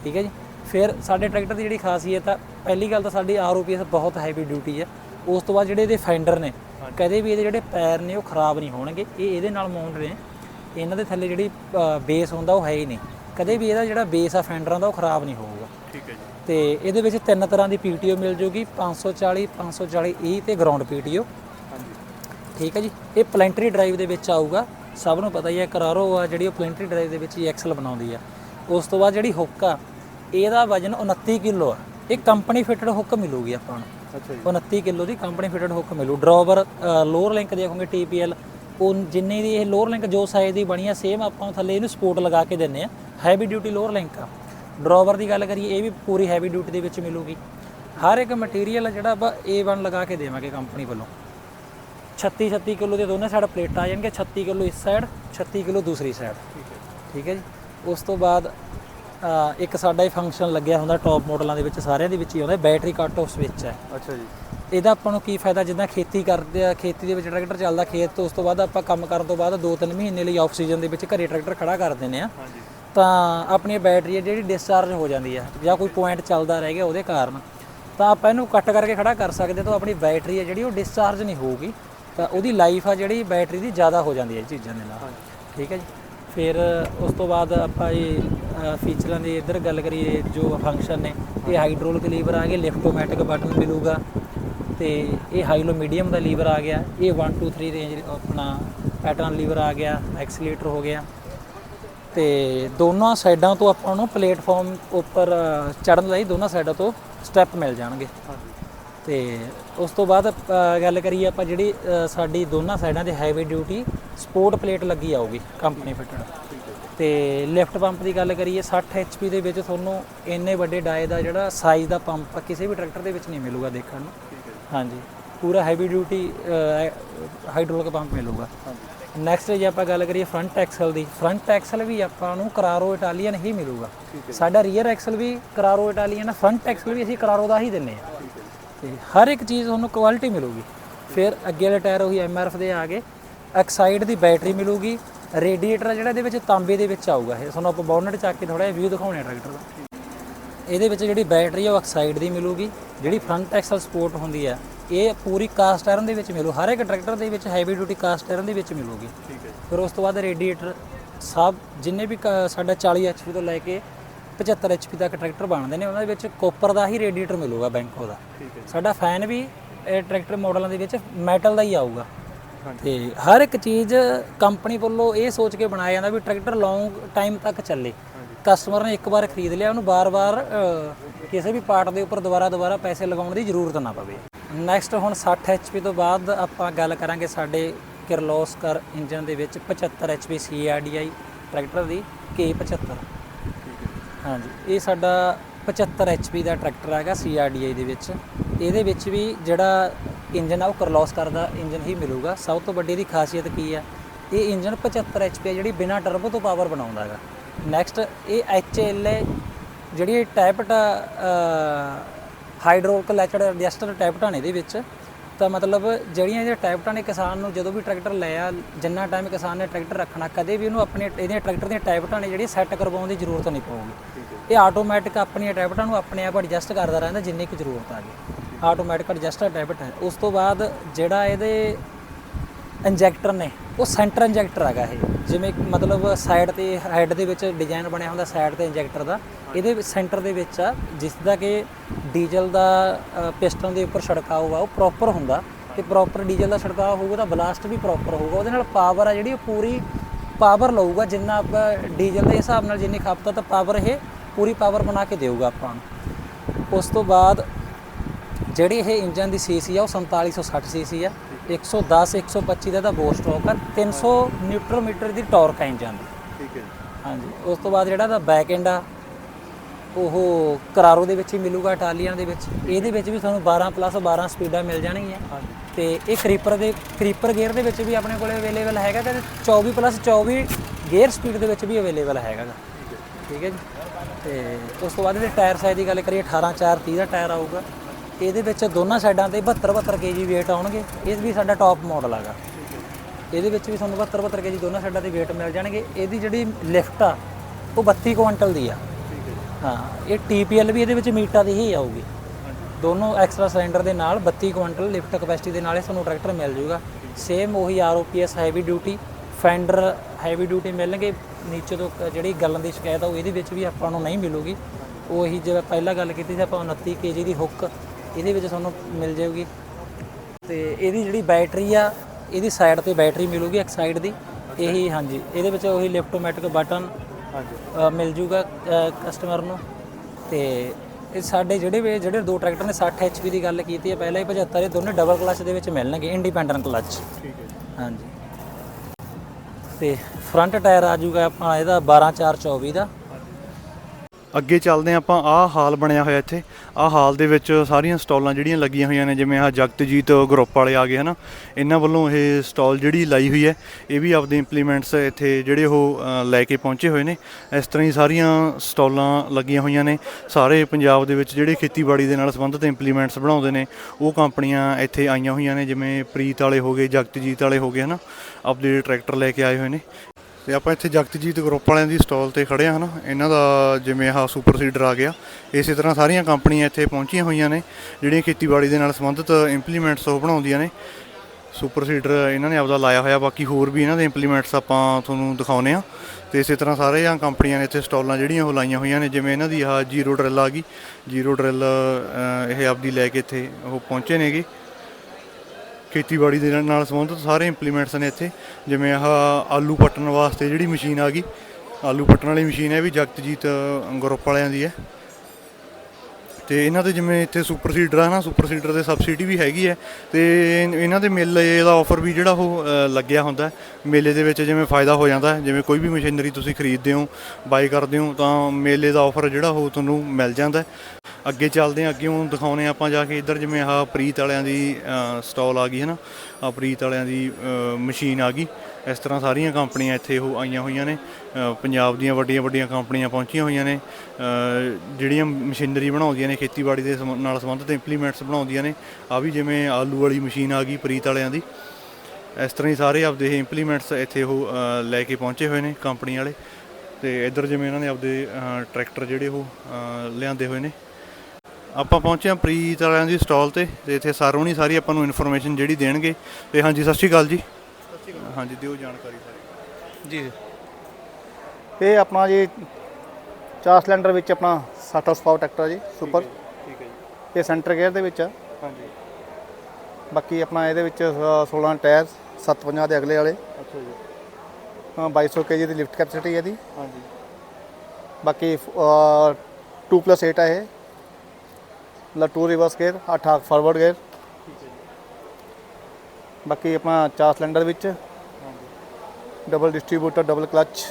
[SPEAKER 2] ਠੀਕ ਹੈ ਜੀ ਫਿਰ ਸਾਡੇ ਟਰੈਕਟਰ ਦੀ ਜਿਹੜੀ ਖਾਸੀਅਤ ਆ ਪਹਿਲੀ ਗੱਲ ਤਾਂ ਸਾਡੀ ਆਰਓਪੀਐਸ ਬਹੁਤ ਹੈਵੀ ਡਿਊਟੀ ਹੈ ਉਸ ਤੋਂ ਬਾਅਦ ਜਿਹੜੇ ਇਹਦੇ ਫੈਂਡਰ ਨੇ ਕਦੇ ਵੀ ਇਹਦੇ ਜਿਹੜੇ ਪੈਰ ਨੇ ਉਹ ਖਰਾਬ ਨਹੀਂ ਹੋਣਗੇ ਇਹ ਇਹਦੇ ਨਾਲ ਮਾਊਂਟ ਨੇ। ਇਹਨਾਂ ਦੇ ਥੱਲੇ ਜਿਹੜੀ ਬੇਸ ਹੁੰਦਾ ਉਹ ਹੈ ਹੀ ਨਹੀਂ। ਕਦੇ ਵੀ ਇਹਦਾ ਜਿਹੜਾ ਬੇਸ ਆ ਫੈਂਡਰਾਂ ਦਾ ਉਹ ਖਰਾਬ ਨਹੀਂ ਹੋਊਗਾ।
[SPEAKER 1] ਠੀਕ ਹੈ ਜੀ।
[SPEAKER 2] ਤੇ ਇਹਦੇ ਵਿੱਚ ਤਿੰਨ ਤਰ੍ਹਾਂ ਦੀ ਪੀਟੀਓ ਮਿਲ ਜੂਗੀ 540 540 E ਤੇ ਗਰਾਊਂਡ ਪੀਟੀਓ।
[SPEAKER 1] ਹਾਂਜੀ।
[SPEAKER 2] ਠੀਕ ਹੈ ਜੀ। ਇਹ ਪਲੈਂਟਰੀ ਡਰਾਈਵ ਦੇ ਵਿੱਚ ਆਊਗਾ। ਸਭ ਨੂੰ ਪਤਾ ਹੀ ਹੈ ਕਰਾਰੋ ਆ ਜਿਹੜੀ ਉਹ ਪਲੈਂਟਰੀ ਡਰਾਈਵ ਦੇ ਵਿੱਚ ਹੀ ਐਕਸਲ ਬਣਾਉਂਦੀ ਆ। ਉਸ ਤੋਂ ਬਾਅਦ ਜਿਹੜੀ ਹੁੱਕ ਆ ਇਹਦਾ ਵਜਨ 29 ਕਿਲੋ ਆ। ਇਹ ਕੰਪਨੀ ਫਿਟਡ ਹੁੱਕ ਮਿਲੂਗੀ ਆਪਾਂ ਨੂੰ। 29 ਕਿਲੋ ਦੀ ਕੰਪਨੀ ਫਿਟਡ ਹੁੱਕ ਮਿਲੂ। ਡਰਾਵਰ ਲੋਅਰ ਲਿੰਕ ਦੇਖੋਗੇ TPL ਉਹ ਜਿੰਨੇ ਦੀ ਇਹ ਲੋਅਰ ਲਿੰਕ ਜੋ ਸਾਈਜ਼ ਦੀ ਬਣੀ ਆ ਸੇਮ ਆਪਾਂ ਥੱਲੇ ਇਹਨੂੰ ਸਪੋਰਟ ਲਗਾ ਕੇ ਦਿੰਨੇ ਆ। ਹੈਵੀ ਡਿਊਟੀ ਲੋਅਰ ਲਿੰਕ ਆ। ਡਰਾਵਰ ਦੀ ਗੱਲ ਕਰੀਏ ਇਹ ਵੀ ਪੂਰੀ ਹੈਵੀ ਡਿਊਟੀ ਦੇ ਵਿੱਚ ਮਿਲੂਗੀ। ਹਰ ਇੱਕ ਮਟੀਰੀਅਲ ਜਿਹੜਾ ਆਪਾਂ A1 ਲਗਾ ਕੇ ਦੇਵਾਂਗੇ ਕੰਪਨੀ ਵੱਲੋਂ। 36 36 ਕਿਲੋ ਦੇ ਦੋਨੇ ਸਾਈਡ ਪਲੇਟਾਂ ਆ ਜਾਣਗੇ 36 ਕਿਲੋ ਇਸ ਸਾਈਡ 36 ਕਿਲੋ ਦੂਸਰੀ ਸਾਈਡ ਠੀਕ ਹੈ ਜੀ। ਉਸ ਤੋਂ ਬਾਅਦ ਇੱਕ ਸਾਡਾ ਹੀ ਫੰਕਸ਼ਨ ਲੱਗਿਆ ਹੁੰਦਾ ਟੌਪ ਮਾਡਲਾਂ ਦੇ ਵਿੱਚ ਸਾਰਿਆਂ ਦੇ ਵਿੱਚ ਹੀ ਆਉਂਦਾ ਬੈਟਰੀ ਕੱਟ ਆਫ ਸਵਿਚ ਹੈ।
[SPEAKER 1] ਅੱਛਾ ਜੀ।
[SPEAKER 2] ਇਹਦਾ ਆਪਾਂ ਨੂੰ ਕੀ ਫਾਇਦਾ ਜਿੱਦਾਂ ਖੇਤੀ ਕਰਦੇ ਆ ਖੇਤੀ ਦੇ ਵਿੱਚ ਟਰੈਕਟਰ ਚੱਲਦਾ ਖੇਤ ਤੋਂ ਉਸ ਤੋਂ ਬਾਅਦ ਆਪਾਂ ਕੰਮ ਕਰਨ ਤੋਂ ਬਾਅਦ 2-3 ਮਹੀਨੇ ਲਈ ਆਫ ਸੀਜ਼ਨ ਦੇ ਵਿੱਚ ਘਰੇ ਟਰੈਕਟਰ ਖੜਾ ਕਰ ਦਿੰਦੇ ਆ। ਤਾਂ ਆਪਣੀ ਬੈਟਰੀ ਹੈ ਜਿਹੜੀ ਡਿਸਚਾਰਜ ਹੋ ਜਾਂਦੀ ਆ ਜਾਂ ਕੋਈ ਪੁਆਇੰਟ ਚੱਲਦਾ ਰਹਿ ਗਿਆ ਉਹਦੇ ਕਾਰਨ। ਤਾਂ ਆਪਾਂ ਇਹਨੂੰ ਕੱਟ ਕਰਕੇ ਖੜਾ ਕਰ ਸਕਦੇ ਤਾਂ ਆਪਣੀ ਬੈਟਰੀ ਹੈ ਜਿਹੜੀ ਉਹ ਡਿਸਚਾਰਜ ਨਹੀਂ ਹੋਊਗੀ। ਤਾਂ ਉਹਦੀ ਲਾਈਫ ਆ ਜਿਹੜੀ ਬੈਟਰੀ ਦੀ ਜ਼ਿਆਦਾ ਹੋ ਜਾਂਦੀ ਹੈ ਇਹ ਚੀਜ਼ਾਂ ਦੇ ਨਾਲ। ਠੀਕ ਹੈ ਜੀ। ਫਿਰ ਉਸ ਤੋਂ ਬਾਅਦ ਆਪਾਂ ਇਹ ਫੀਚਰਾਂ ਦੀ ਇੱਧਰ ਗੱਲ ਕਰੀਏ ਜੋ ਫੰਕਸ਼ਨ ਨੇ, ਇਹ ਹਾਈਡ੍ਰੋਲਿਕ ਲੀਵਰ ਆ ਗਿਆ ਲਿਫਟੋਮੈਟਿਕ ਬਟਨ ਮਿਲੂਗਾ ਤੇ ਇਹ ਹਾਈਲੋ ਮੀਡੀਅਮ ਦਾ ਲੀਵਰ ਆ ਗਿਆ, ਇਹ 1 2 3 ਰੇਂਜ ਆਪਣਾ ਪੈਟਰਨ ਲੀਵਰ ਆ ਗਿਆ ਐਕਸੀਲੇਟਰ ਹੋ ਗਿਆ ਤੇ ਦੋਨਾਂ ਸਾਈਡਾਂ ਤੋਂ ਆਪਾਂ ਨੂੰ ਪਲੇਟਫਾਰਮ ਉੱਪਰ ਚੜਨ ਲਈ ਦੋਨਾਂ ਸਾਈਡਾਂ ਤੋਂ ਸਟੈਪ ਮਿਲ ਜਾਣਗੇ। ਤੇ ਉਸ ਤੋਂ ਬਾਅਦ ਗੱਲ ਕਰੀਏ ਆਪਾਂ ਜਿਹੜੀ ਸਾਡੀ ਦੋਨਾਂ ਸਾਈਡਾਂ ਤੇ ਹੈਵੀ ਡਿਊਟੀ ਸਪੋਰਟ ਪਲੇਟ ਲੱਗੀ ਆਊਗੀ ਕੰਪਨੀ ਫਿੱਟਣ ਤੇ ਲਿਫਟ ਪੰਪ ਦੀ ਗੱਲ ਕਰੀਏ 60 HP ਦੇ ਵਿੱਚ ਤੁਹਾਨੂੰ ਇੰਨੇ ਵੱਡੇ ਡਾਏ ਦਾ ਜਿਹੜਾ ਸਾਈਜ਼ ਦਾ ਪੰਪ ਕਿਸੇ ਵੀ ਟਰੈਕਟਰ ਦੇ ਵਿੱਚ ਨਹੀਂ ਮਿਲੂਗਾ ਦੇਖਣ ਨੂੰ। ਹਾਂਜੀ, ਪੂਰਾ ਹੈਵੀ ਡਿਊਟੀ ਹਾਈਡ੍ਰੋਲਿਕ ਪੰਪ ਮਿਲੂਗਾ। ਨੈਕਸਟ ਜੇ ਆਪਾਂ ਗੱਲ ਕਰੀਏ ਫਰੰਟ ਐਕਸਲ ਦੀ ਫਰੰਟ ਐਕਸਲ ਵੀ ਆਪਾਂ ਨੂੰ ਕਰਾਰੋ ਇਟਾਲੀਅਨ ਹੀ ਮਿਲੂਗਾ। ਸਾਡਾ ਰੀਅਰ ਐਕਸਲ ਵੀ ਕਰਾਰੋ ਇਟਾਲੀਅਨ ਫਰੰਟ ਐਕਸਲ ਵੀ ਅਸੀਂ ਕਰਾਰੋ ਦਾ ਹੀ ਦਿੰਨੇ ਆ। ਤੇ ਹਰ ਇੱਕ ਚੀਜ਼ ਤੁਹਾਨੂੰ ਕੁਆਲਿਟੀ ਮਿਲੂਗੀ। ਫਿਰ ਅੱਗੇ ਵਾਲੇ ਟਾਇਰ ਉਹੀ ਐਮਆਰਐਫ ਦੇ ਆ ਗਏ। ਐਕਸਾਈਡ ਦੀ ਬੈਟਰੀ ਮਿਲੂਗੀ। ਰੇਡੀਏਟਰ ਜਿਹੜਾ ਇਹਦੇ ਵਿੱਚ ਤਾਂਬੇ ਦੇ ਵਿੱਚ ਆਊਗਾ ਇਹ। ਤੁਹਾਨੂੰ ਆਪਾਂ ਬੋਨਟ ਚੱਕ ਕੇ ਥੋੜਾ ਜਿਹਾ ਵਿਊ ਦਿਖਾਉਣੇ ਆ ਟਰੈਕਟਰ ਦਾ। ਇਹਦੇ ਵਿੱਚ ਜਿਹੜੀ ਬੈਟਰੀ ਆ ਉਹ ਐਕਸਾਈਡ ਦੀ ਮਿਲੂਗੀ। ਜਿਹੜੀ ਫਰੰਟ ਐਕਸਲ ਸਪੋਰਟ ਹੁੰਦੀ ਆ ਇਹ ਪੂਰੀ ਕਾਸਟ ਆਇਰਨ ਦੇ ਵਿੱਚ ਮਿਲੂ। ਹਰ ਇੱਕ ਟਰੈਕਟਰ ਦੇ ਵਿੱਚ ਹੈਵੀ ਡਿਊਟੀ ਕਾਸਟ ਆਇਰਨ ਦੇ ਵਿੱਚ ਮਿਲੂਗੀ।
[SPEAKER 1] ਠੀਕ ਹੈ
[SPEAKER 2] ਫਿਰ ਉਸ ਤੋਂ ਬਾਅਦ ਰੇਡੀਏਟਰ ਸਭ ਜਿੰਨੇ ਵੀ ਸਾਡਾ 40 ਐਚਪੀ ਤੋਂ ਲੈ ਕੇ 75 ਐਚਪੀ ਤੱਕ ਟਰੈਕਟਰ ਬਣਦੇ ਨੇ ਉਹਨਾਂ ਦੇ ਵਿੱਚ ਕੋਪਰ ਦਾ ਹੀ ਰੇਡੀਏਟਰ ਮਿਲੂਗਾ ਬੈਂਕੋ ਦਾ। ਸਾਡਾ ਫੈਨ ਵੀ ਇਹ ਟਰੈਕਟਰ ਮਾਡਲਾਂ ਦੇ ਵਿੱਚ ਮੈਟਲ ਦਾ ਹੀ ਆਊਗਾ। ਤੇ ਹਰ ਇੱਕ ਚੀਜ਼ ਕੰਪਨੀ ਵੱਲੋਂ ਇਹ ਸੋਚ ਕੇ ਬਣਾਇਆ ਜਾਂਦਾ ਵੀ ਟਰੈਕਟਰ ਲੌਂਗ ਟਾਈਮ ਤੱਕ ਚੱਲੇ। ਕਸਟਮਰ ਨੇ ਇੱਕ ਵਾਰ ਖਰੀਦ ਲਿਆ ਉਹਨੂੰ ਬਾਰ-ਬਾਰ ਕਿਸੇ ਵੀ ਪਾਰਟ ਦੇ ਉੱਪਰ ਦੁਬਾਰਾ-ਦੁਬਾਰਾ ਪੈਸੇ ਲਗਾਉਣ ਦੀ ਜ਼ਰੂਰਤ ਨਾ ਪਵੇ। ਨੈਕਸਟ ਹੁਣ 60 ਐਚਪੀ ਤੋਂ ਬਾਅਦ ਆਪਾਂ ਗੱਲ ਕਰਾਂਗੇ ਸਾਡੇ ਕਿਰਲੋਸਕਰ ਇੰਜਨ ਦੇ ਵਿੱਚ 75 ਐਚਪੀ ਸੀਆਰਡੀਆਈ ਟਰੈਕਟਰ ਦੀ K75 ਹਾਂਜੀ, ਇਹ ਸਾਡਾ 75 ਐਚਪੀ ਦਾ ਟਰੈਕਟਰ ਹੈਗਾ ਸੀਆਰਡੀਆਈ ਦੇ ਵਿੱਚ। ਇਹਦੇ ਵਿੱਚ ਵੀ ਜਿਹੜਾ ਇੰਜਨ ਆ, ਉਹ ਕਰਲੋਸ ਕਰਦਾ ਇੰਜਨ ਹੀ ਮਿਲੂਗਾ। ਸਭ ਤੋਂ ਵੱਡੀ ਦੀ ਖਾਸੀਅਤ ਕੀ ਆ, ਇਹ ਇੰਜਨ 75 ਐਚਪੀ ਹੈ ਜਿਹੜੀ ਬਿਨਾ ਟਰਬੋ ਤੋਂ ਪਾਵਰ ਬਣਾਉਂਦਾ ਹੈਗਾ। ਨੈਕਸਟ ਇਹ ਐਚਐਲ ਜਿਹੜੀ ਟੈਪਟ ਹਾਈਡ੍ਰੋਲਿਕ ਲੈਚਡ ਐਡਜਸਟਰ ਟੈਪਟਾਂ ਨੇ ਇਹਦੇ ਵਿੱਚ ਤਾਂ ਮਤਲਬ ਜਿਹੜੀਆਂ ਇਹ ਟੈਪਟਾਂ ਨੇ ਕਿਸਾਨ ਨੂੰ ਜਦੋਂ ਵੀ ਟਰੈਕਟਰ ਲਿਆ ਜਿੰਨਾ ਟਾਈਮ ਕਿਸਾਨ ਨੇ ਟਰੈਕਟਰ ਰੱਖਣਾ ਕਦੇ ਵੀ ਉਹਨੂੰ ਆਪਣੇ ਇਹਦੀਆਂ ਟਰੈਕਟਰ ਦੀਆਂ ਟੈਪਟਾਂ ਨੇ ਜਿਹੜੀ ਸੈੱਟ ਕਰਵਾਉਣ ਦੀ ਜ਼ਰੂਰਤ ਨਹੀਂ ਪਊਗੀ। ਇਹ ਆਟੋਮੈਟਿਕ ਆਪਣੀਆਂ ਟੈਪਟਾਂ ਨੂੰ ਆਪਣੇ ਆਪ ਐਡਜਸਟ ਕਰਦਾ ਰਹਿੰਦਾ ਜਿੰਨੀ ਕੁ ਜ਼ਰੂਰਤ ਆ ਗਈ। ਆਟੋਮੈਟਿਕ ਐਡਜਸਟਰ ਟੈਪਟ ਹੈ। ਉਸ ਤੋਂ ਬਾਅਦ ਜਿਹੜਾ ਇਹਦੇ ਇੰਜੈਕਟਰ ਨੇ, ਉਹ ਸੈਂਟਰ ਇੰਜੈਕਟਰ ਹੈਗਾ ਇਹ। ਜਿਵੇਂ ਮਤਲਬ ਸਾਈਡ ਤੇ ਹੈਡ ਦੇ ਵਿੱਚ ਡਿਜ਼ਾਈਨ ਬਣਿਆ ਹੁੰਦਾ ਸਾਈਡ ਤੇ ਇੰਜੈਕਟਰ ਦਾ, ਇਹਦੇ ਸੈਂਟਰ ਦੇ ਵਿੱਚ ਆ, ਜਿਸ ਦਾ ਕਿ ਡੀਜ਼ਲ ਦਾ ਪਿਸਟਨ ਦੇ ਉੱਪਰ ਛੜਕਾਅ ਹੋਊਗਾ, ਉਹ ਪ੍ਰੋਪਰ ਹੁੰਦਾ। ਤੇ ਪ੍ਰੋਪਰ ਡੀਜ਼ਲ ਦਾ ਛੜਕਾਅ ਹੋਊਗਾ ਤਾਂ ਬਲਾਸਟ ਵੀ ਪ੍ਰੋਪਰ ਹੋਊਗਾ, ਉਹਦੇ ਨਾਲ ਪਾਵਰ ਆ ਜਿਹੜੀ, ਉਹ ਪੂਰੀ ਪਾਵਰ ਲਊਗਾ, ਜਿੰਨਾ ਆਪਾਂ ਡੀਜ਼ਲ ਦੇ ਹਿਸਾਬ ਨਾਲ ਜਿੰਨੀ ਖਪਤ ਤਾਂ ਪਾਵਰ ਇਹ ਪੂਰੀ ਪਾਵਰ ਬਣਾ ਕੇ ਦੇਊਗਾ ਆਪਾਂ ਨੂੰ। ਉਸ ਤੋਂ ਬਾਅਦ, ਜਿਹੜੀ ਇਹ ਇੰਜਨ ਦੀ ਸੀਸੀ ਆ, ਉਹ 4760 ਸੀਸੀ ਆ। 110 125 ਦਾ ਦਾ ਬੋਰ ਸਟ੍ਰੋਕ ਆ 300 ਨਿਊਟਰਲ ਮੀਟਰ ਦੀ ਟਾਰਕ ਇੰਜਨ
[SPEAKER 1] ਠੀਕ ਹੈ ਜੀ।
[SPEAKER 2] ਹਾਂਜੀ ਉਸ ਤੋਂ ਬਾਅਦ ਜਿਹੜਾ ਦਾ ਬੈਕ ਐਂਡ ਆ ਉਹ ਕਰਾਰੋ ਦੇ ਵਿੱਚ ਹੀ ਮਿਲੂਗਾ ਇਟਾਲੀਅਨ ਦੇ ਵਿੱਚ। ਇਹਦੇ ਵਿੱਚ ਵੀ ਤੁਹਾਨੂੰ 12 ਪਲੱਸ 12 ਸਪੀਡਾਂ ਮਿਲ ਜਾਣਗੀਆਂ। ਤੇ ਇਹ ਕਰੀਪਰ ਦੇ ਕਰੀਪਰ ਗੇਅਰ ਦੇ ਵਿੱਚ ਵੀ ਆਪਣੇ ਕੋਲੇ ਅਵੇਲੇਬਲ ਹੈਗਾ ਤੇ 24 ਪਲੱਸ 24 ਗੇਅਰ ਸਪੀਡ ਦੇ ਵਿੱਚ ਵੀ ਅਵੇਲੇਬਲ ਹੈਗਾ। ਠੀਕ ਹੈ। ਜੀ। ਤੇ ਉਸ ਤੋਂ ਬਾਅਦ ਇਹਦੇ ਟਾਇਰ ਸਾਈਜ਼ ਦੀ ਗੱਲ ਕਰੀਏ 18 4 30 ਦਾ ਟਾਇਰ ਆਊਗਾ। ਇਹਦੇ ਵਿੱਚ ਦੋਨਾਂ ਸਾਈਡਾਂ ਤੇ 72 72 ਕੇਜੀ weight ਆਉਣਗੇ। ਇਹ ਵੀ ਸਾਡਾ ਟਾਪ ਮਾਡਲ ਹੈਗਾ। ਇਹਦੇ ਵਿੱਚ ਵੀ ਤੁਹਾਨੂੰ 72 72 ਕੇਜੀ ਦੋਨਾਂ ਸਾਈਡਾਂ ਤੇ weight ਮਿਲ ਜਾਣਗੇ। ਇਹਦੀ ਜਿਹੜੀ ਲਿਫਟ ਆ ਉਹ 32 ਕੁਇੰਟਲ ਦੀ ਆ। ਹਾਂ ਇਹ TPL ਵੀ ਇਹਦੇ ਵਿੱਚ ਮੀਟਾ ਦੀ ਹੀ ਆਊਗੀ। ਦੋਨੋਂ ਐਕਸਟਰਾ ਸਿਲੰਡਰ ਦੇ ਨਾਲ 32 ਕੁਇੰਟਲ ਲਿਫਟ ਕਪੈਸਿਟੀ ਦੇ ਨਾਲ ਇਹ ਤੁਹਾਨੂੰ ਟਰੈਕਟਰ ਮਿਲ ਜਾਊਗਾ। ਸੇਮ ਉਹੀ ROPS heavy duty fender heavy duty ਮਿਲਣਗੇ। ਨੀਚੇ ਤੋਂ ਜਿਹੜੀ ਗਲਨ ਦੀ ਸ਼ਿਕਾਇਤ ਆ ਉਹ ਇਹਦੇ ਵਿੱਚ ਵੀ ਆਪਾਂ ਨੂੰ ਨਹੀਂ ਮਿਲੂਗੀ। ਉਹ ਜਿਵੇਂ ਪਹਿਲਾਂ ਗੱਲ ਕੀਤੀ ਸੀ ਆਪਾਂ 29 ਕੇਜੀ ਦੀ ਹੁੱਕ ਇਹਦੇ ਵਿੱਚ ਤੁਹਾਨੂੰ ਮਿਲ ਜਾਊਗੀ। ਤੇ ਇਹਦੀ ਜਿਹੜੀ ਬੈਟਰੀ ਆ ਇਹਦੀ ਸਾਈਡ ਤੇ ਬੈਟਰੀ ਮਿਲੂਗੀ ਇੱਕ ਸਾਈਡ ਦੀ। ਇਹੀ ਹਾਂਜੀ। ਇਹਦੇ ਵਿੱਚ ਉਹੀ ਲਿਫਟੋਮੈਟਿਕ ਬਟਨ
[SPEAKER 1] ਹਾਂਜੀ।
[SPEAKER 2] ਮਿਲ ਜੂਗਾ ਕਸਟਮਰ ਨੂੰ। ਤੇ ਇਹ ਸਾਡੇ ਜਿਹੜੇ ਵੀ ਜਿਹੜੇ ਦੋ ਟਰੈਕਟਰ ਨੇ 60 HP ਦੀ ਗੱਲ ਕੀਤੀ ਹੈ ਪਹਿਲਾਂ ਹੀ 75 ਇਹ ਦੋਨੇ ਡਬਲ ਕਲਚ ਦੇ ਵਿੱਚ ਮਿਲਣਗੇ ਇੰਡੀਪੈਂਡੈਂਟ ਕਲਚ
[SPEAKER 1] ਠੀਕ ਹੈ
[SPEAKER 2] ਹਾਂਜੀ। ਤੇ ਫਰੰਟ ਟਾਇਰ ਆ ਜਾਊਗਾ ਆਪਣਾ ਇਹਦਾ 12 4 24 ਦਾ।
[SPEAKER 1] ਅੱਗੇ ਚੱਲਦੇ ਹਾਂ ਆਪਾਂ, ਆਹ ਹਾਲ ਬਣਿਆ ਹੋਇਆ ਇੱਥੇ। ਆਹ ਹਾਲ ਦੇ ਵਿੱਚ ਸਾਰੀਆਂ ਸਟਾਲਾਂ ਜਿਹੜੀਆਂ ਲੱਗੀਆਂ ਹੋਈਆਂ ਨੇ, ਜਿਵੇਂ ਆਹ ਜਗਤਜੀਤ ਗਰੁੱਪ ਵਾਲੇ ਆ ਗਏ, ਹਨਾ? ਇਹਨਾਂ ਵੱਲੋਂ ਇਹ ਸਟਾਲ ਜਿਹੜੀ ਲਾਈ ਹੋਈ ਹੈ, ਇਹ ਵੀ ਆਪਦੇ ਇੰਪਲੀਮੈਂਟਸ ਇੱਥੇ ਜਿਹੜੇ ਉਹ ਲੈ ਕੇ ਪਹੁੰਚੇ ਹੋਏ ਨੇ। ਇਸ ਤਰ੍ਹਾਂ ਹੀ ਸਾਰੀਆਂ ਸਟਾਲਾਂ ਲੱਗੀਆਂ ਹੋਈਆਂ ਨੇ। ਸਾਰੇ ਪੰਜਾਬ ਦੇ ਵਿੱਚ ਜਿਹੜੇ ਖੇਤੀਬਾੜੀ ਦੇ ਨਾਲ ਸੰਬੰਧਿਤ ਇੰਪਲੀਮੈਂਟਸ ਬਣਾਉਂਦੇ ਨੇ, ਉਹ ਕੰਪਨੀਆਂ ਇੱਥੇ ਆਈਆਂ ਹੋਈਆਂ ਨੇ, ਜਿਵੇਂ ਪ੍ਰੀਤ ਵਾਲੇ ਹੋ ਗਏ, ਜਗਤਜੀਤ ਵਾਲੇ ਹੋ ਗਏ, ਹਨਾ? ਆਪਦੇ ਟਰੈਕਟਰ ਲੈ ਕੇ ਆਏ ਹੋਏ ਨੇ। ਤੇ ਆਪਾਂ ਇੱਥੇ ਜਗਤਜੀਤ ਗਰੁੱਪ ਵਾਲਿਆਂ ਦੀ ਸਟਾਲ ਤੇ ਖੜੇ ਆ, ਹਨਾ? ਇਹਨਾਂ ਦਾ ਜਿਵੇਂ ਆਹ ਸੁਪਰ ਸੀਡਰ ਆ ਗਿਆ। ਇਸੇ ਤਰ੍ਹਾਂ ਸਾਰੀਆਂ ਕੰਪਨੀਆਂ ਇੱਥੇ ਪਹੁੰਚੀਆਂ ਹੋਈਆਂ ਨੇ, ਜਿਹੜੀਆਂ ਖੇਤੀਬਾੜੀ ਦੇ ਨਾਲ ਸੰਬੰਧਿਤ ਇੰਪਲੀਮੈਂਟਸ ਉਹ ਬਣਾਉਂਦੀਆਂ ਨੇ। ਸੁਪਰ ਸੀਡਰ ਇਹਨਾਂ ਨੇ ਆਪਦਾ ਲਾਇਆ ਹੋਇਆ, ਬਾਕੀ ਹੋਰ ਵੀ ਇਹਨਾਂ ਦੇ ਇੰਪਲੀਮੈਂਟਸ ਆਪਾਂ ਤੁਹਾਨੂੰ ਦਿਖਾਉਨੇ ਆ। ਤੇ ਇਸੇ ਤਰ੍ਹਾਂ ਸਾਰੀਆਂ ਕੰਪਨੀਆਂ ਨੇ ਇੱਥੇ ਸਟਾਲਾਂ ਜਿਹੜੀਆਂ ਉਹ ਲਾਈਆਂ ਹੋਈਆਂ ਨੇ, ਜਿਵੇਂ ਇਹਨਾਂ ਦੀ ਆਹ ਜੀਰੋ ਡਰਿਲ ਆ ਗਈ। ਜੀਰੋ ਡਰਿਲ ਇਹ ਆਪਦੀ ਲੈ ਕੇ ਇੱਥੇ ਉਹ ਪਹੁੰਚੇ ਨੇਗੇ। ਖੇਤੀਬਾੜੀ ਦੇ ਨਾਲ ਸੰਬੰਧਿਤ ਸਾਰੇ ਇੰਪਲੀਮੈਂਟਸ ਨੇ ਇੱਥੇ। ਜਿਵੇਂ ਆਹ ਆਲੂ ਪੱਟਣ ਵਾਸਤੇ ਜਿਹੜੀ ਮਸ਼ੀਨ ਆ ਗਈ, ਆਲੂ ਪੱਟਣ ਵਾਲੀ ਮਸ਼ੀਨ ਹੈ ਵੀ ਜਗਤਜੀਤ ਗਰੁੱਪ ਵਾਲਿਆਂ ਦੀ ਹੈ। ਤੇ ਇਹਨਾਂ ਦੇ ਜਿਵੇਂ ਇੱਥੇ ਸੁਪਰ ਸੀਡਰ ਆ ਨਾ, ਸੁਪਰ ਸੀਡਰ ਦੇ ਸਬਸਿਡੀ ਵੀ ਹੈਗੀ ਹੈ ਤੇ ਇਹਨਾਂ ਦੇ ਮੇਲੇ ਦਾ ਆਫਰ ਵੀ ਜਿਹੜਾ ਉਹ ਲੱਗਿਆ ਹੁੰਦਾ ਮੇਲੇ ਦੇ ਵਿੱਚ ਜਿਵੇਂ ਫਾਇਦਾ ਹੋ ਜਾਂਦਾ ਜਿਵੇਂ ਕੋਈ ਵੀ ਮਸ਼ੀਨਰੀ ਤੁਸੀਂ ਖਰੀਦਦੇ ਹੋ ਬਾਈ ਕਰਦੇ ਹੋ, ਤਾਂ ਮੇਲੇ ਦਾ ਆਫਰ ਜਿਹੜਾ ਉਹ ਤੁਹਾਨੂੰ ਮਿਲ ਜਾਂਦਾ ਅੱਗੇ ਚੱਲਦੇ ਹਾਂ, ਅੱਗੇ ਹੁਣ ਦਿਖਾਉਨੇ ਆਪਾਂ ਜਾ ਕੇ। ਇੱਧਰ ਜਿਵੇਂ ਆਹ ਪ੍ਰੀਤ ਵਾਲਿਆਂ ਦੀ ਸਟਾਲ ਆ ਗਈ ਹੈ ਨਾ ਆ ਪ੍ਰੀਤ ਵਾਲਿਆਂ ਦੀ ਮਸ਼ੀਨ ਆ ਗਈ। ਇਸ ਤਰ੍ਹਾਂ ਸਾਰੀਆਂ ਕੰਪਨੀਆਂ ਇੱਥੇ ਉਹ ਆਈਆਂ ਹੋਈਆਂ ਨੇ ਪੰਜਾਬ ਦੀਆਂ ਵੱਡੀਆਂ ਵੱਡੀਆਂ ਕੰਪਨੀਆਂ ਪਹੁੰਚੀਆਂ ਹੋਈਆਂ ਨੇ ਜਿਹੜੀਆਂ ਮਸ਼ੀਨਰੀ ਬਣਾਉਂਦੀਆਂ ਨੇ ਖੇਤੀਬਾੜੀ ਦੇ ਸੰਬ- ਨਾਲ ਸੰਬੰਧਿਤ ਇੰਪਲੀਮੈਂਟਸ ਬਣਾਉਂਦੀਆਂ ਨੇ। ਆ ਵੀ ਜਿਵੇਂ ਆਲੂ ਵਾਲੀ ਮਸ਼ੀਨ ਆ ਗਈ ਪ੍ਰੀਤ ਵਾਲਿਆਂ ਦੀ। ਇਸ ਤਰ੍ਹਾਂ ਹੀ ਸਾਰੇ ਆਪਦੇ ਇੰਪਲੀਮੈਂਟਸ ਇੱਥੇ ਉਹ ਅ, ਲੈ ਕੇ ਪਹੁੰਚੇ ਹੋਏ ਨੇ ਕੰਪਨੀ ਵਾਲੇ। ਤੇ ਇੱਧਰ ਜਿਵੇਂ ਇਹਨਾਂ ਨੇ ਆਪਦੇ ਟਰੈਕਟਰ ਜਿਹੜੇ ਉਹ ਅ, ਲਿਆਂਦੇ ਹੋਏ ਨੇ। ਆਪਾਂ ਪਹੁੰਚੇ ਹਾਂ ਪ੍ਰੀਤ ਵਾਲਿਆਂ ਦੀ ਸਟਾਲ ਤੇ। ਤੇ ਇੱਥੇ ਸਾਰੋਂ ਸਾਰੀ ਆਪਾਂ ਨੂੰ ਇਨਫੋਰਮੇਸ਼ਨ ਜਿਹੜੀ ਦੇਣਗੇ। ਤੇ ਹਾਂਜੀ ਸਤਿ ਸ਼੍ਰੀ ਅਕਾਲ ਜੀ। ਹਾਂਜੀ ਦਿਓ ਜਾਣਕਾਰੀ ਸਾਰੀ।
[SPEAKER 4] ਜੀ। ਇਹ ਆਪਣਾ ਜੀ ਚਾਰ ਸਿਲੰਡਰ ਵਿੱਚ ਆਪਣਾ 60 ਹਾਰਸ ਪਾਵਰ ਟਰੈਕਟਰ ਜੀ ਸੁਪਰ
[SPEAKER 1] ਠੀਕ ਹੈ ਜੀ।
[SPEAKER 4] ਇਹ ਸੈਂਟਰ ਗੇਅਰ ਦੇ ਵਿੱਚ ਆ।
[SPEAKER 1] ਹਾਂਜੀ।
[SPEAKER 4] ਬਾਕੀ ਆਪਣਾ ਇਹਦੇ ਵਿੱਚ ਅ, 16 ਟਾਇਰ 750 ਦੇ ਅਗਲੇ ਵਾਲੇ।
[SPEAKER 1] ਅੱਛਾ ਜੀ।
[SPEAKER 4] ਅ, 2200 ਕੇਜੀ ਦੀ ਲਿਫਟ ਕੈਪੈਸਿਟੀ ਹੈ ਇਹਦੀ।
[SPEAKER 1] ਹਾਂਜੀ।
[SPEAKER 4] ਬਾਕੀ 2 8 ਹੈ ਇਹ। ਮਤਲਬ 2 ਰਿਵਰਸ ਗੇਅਰ 8 ਫਾਰਵਰਡ ਗੇਅਰ ਬਾਕੀ ਆਪਣਾ ਚਾਰ ਸਿਲੰਡਰ ਵਿੱਚ। ਡਬਲ ਡਿਸਟ੍ਰੀਬਿਊਟਰ ਡਬਲ ਕਲਚ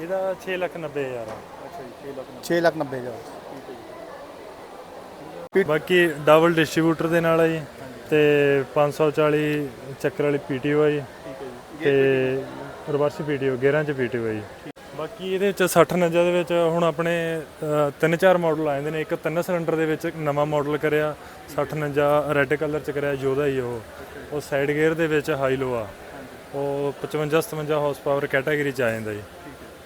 [SPEAKER 5] ਇਹਦਾ 6 ਲੱਖ 90 ਹਜ਼ਾਰ ਆ।
[SPEAKER 1] ਅੱਛਾ ਜੀ 6 ਲੱਖ
[SPEAKER 4] 6 ਲੱਖ 90 ਹਜ਼ਾਰ।
[SPEAKER 5] ਬਾਕੀ ਡਬਲ ਡਿਸਟ੍ਰੀਬਿਊਟਰ ਦੇ ਨਾਲ ਆ ਜੀ ਤੇ 540 ਚੱਕਰ ਵਾਲੀ ਪੀਟੀਓ ਆ ਜੀ ਤੇ ਰਿਵਰਸ ਪੀਟੀਓ ਗੇਅਰਾਂ ਚ ਪੀਟੀਓ ਆ ਜੀ। ਬਾਕੀ ਇਹਦੇ ਵਿੱਚ 60 ਨੰਜਾ ਦੇ ਵਿੱਚ ਹੁਣ ਆਪਣੇ ਅ, ਤਿੰਨ ਚਾਰ ਮਾਡਲ ਆ ਜਾਂਦੇ ਨੇ। ਇੱਕ ਤਿੰਨ ਸਿਲੰਡਰ ਦੇ ਵਿੱਚ ਇੱਕ ਨਵਾਂ ਮਾਡਲ ਕਰਿਆ 60 ਨੰਜਾ ਰੈੱਡ ਕਲਰ ਚ ਕਰਿਆ ਯੋਧਾ ਹੀ ਉਹ। ਉਹ ਸਾਈਡ ਗੇਅਰ ਦੇ ਵਿੱਚ ਹਾਈ ਲੋ ਆ। ਉਹ 55 57 ਹਾਰਸ ਪਾਵਰ ਕੈਟਾਗਰੀ ਚ ਆ ਜਾਂਦਾ ਜੀ।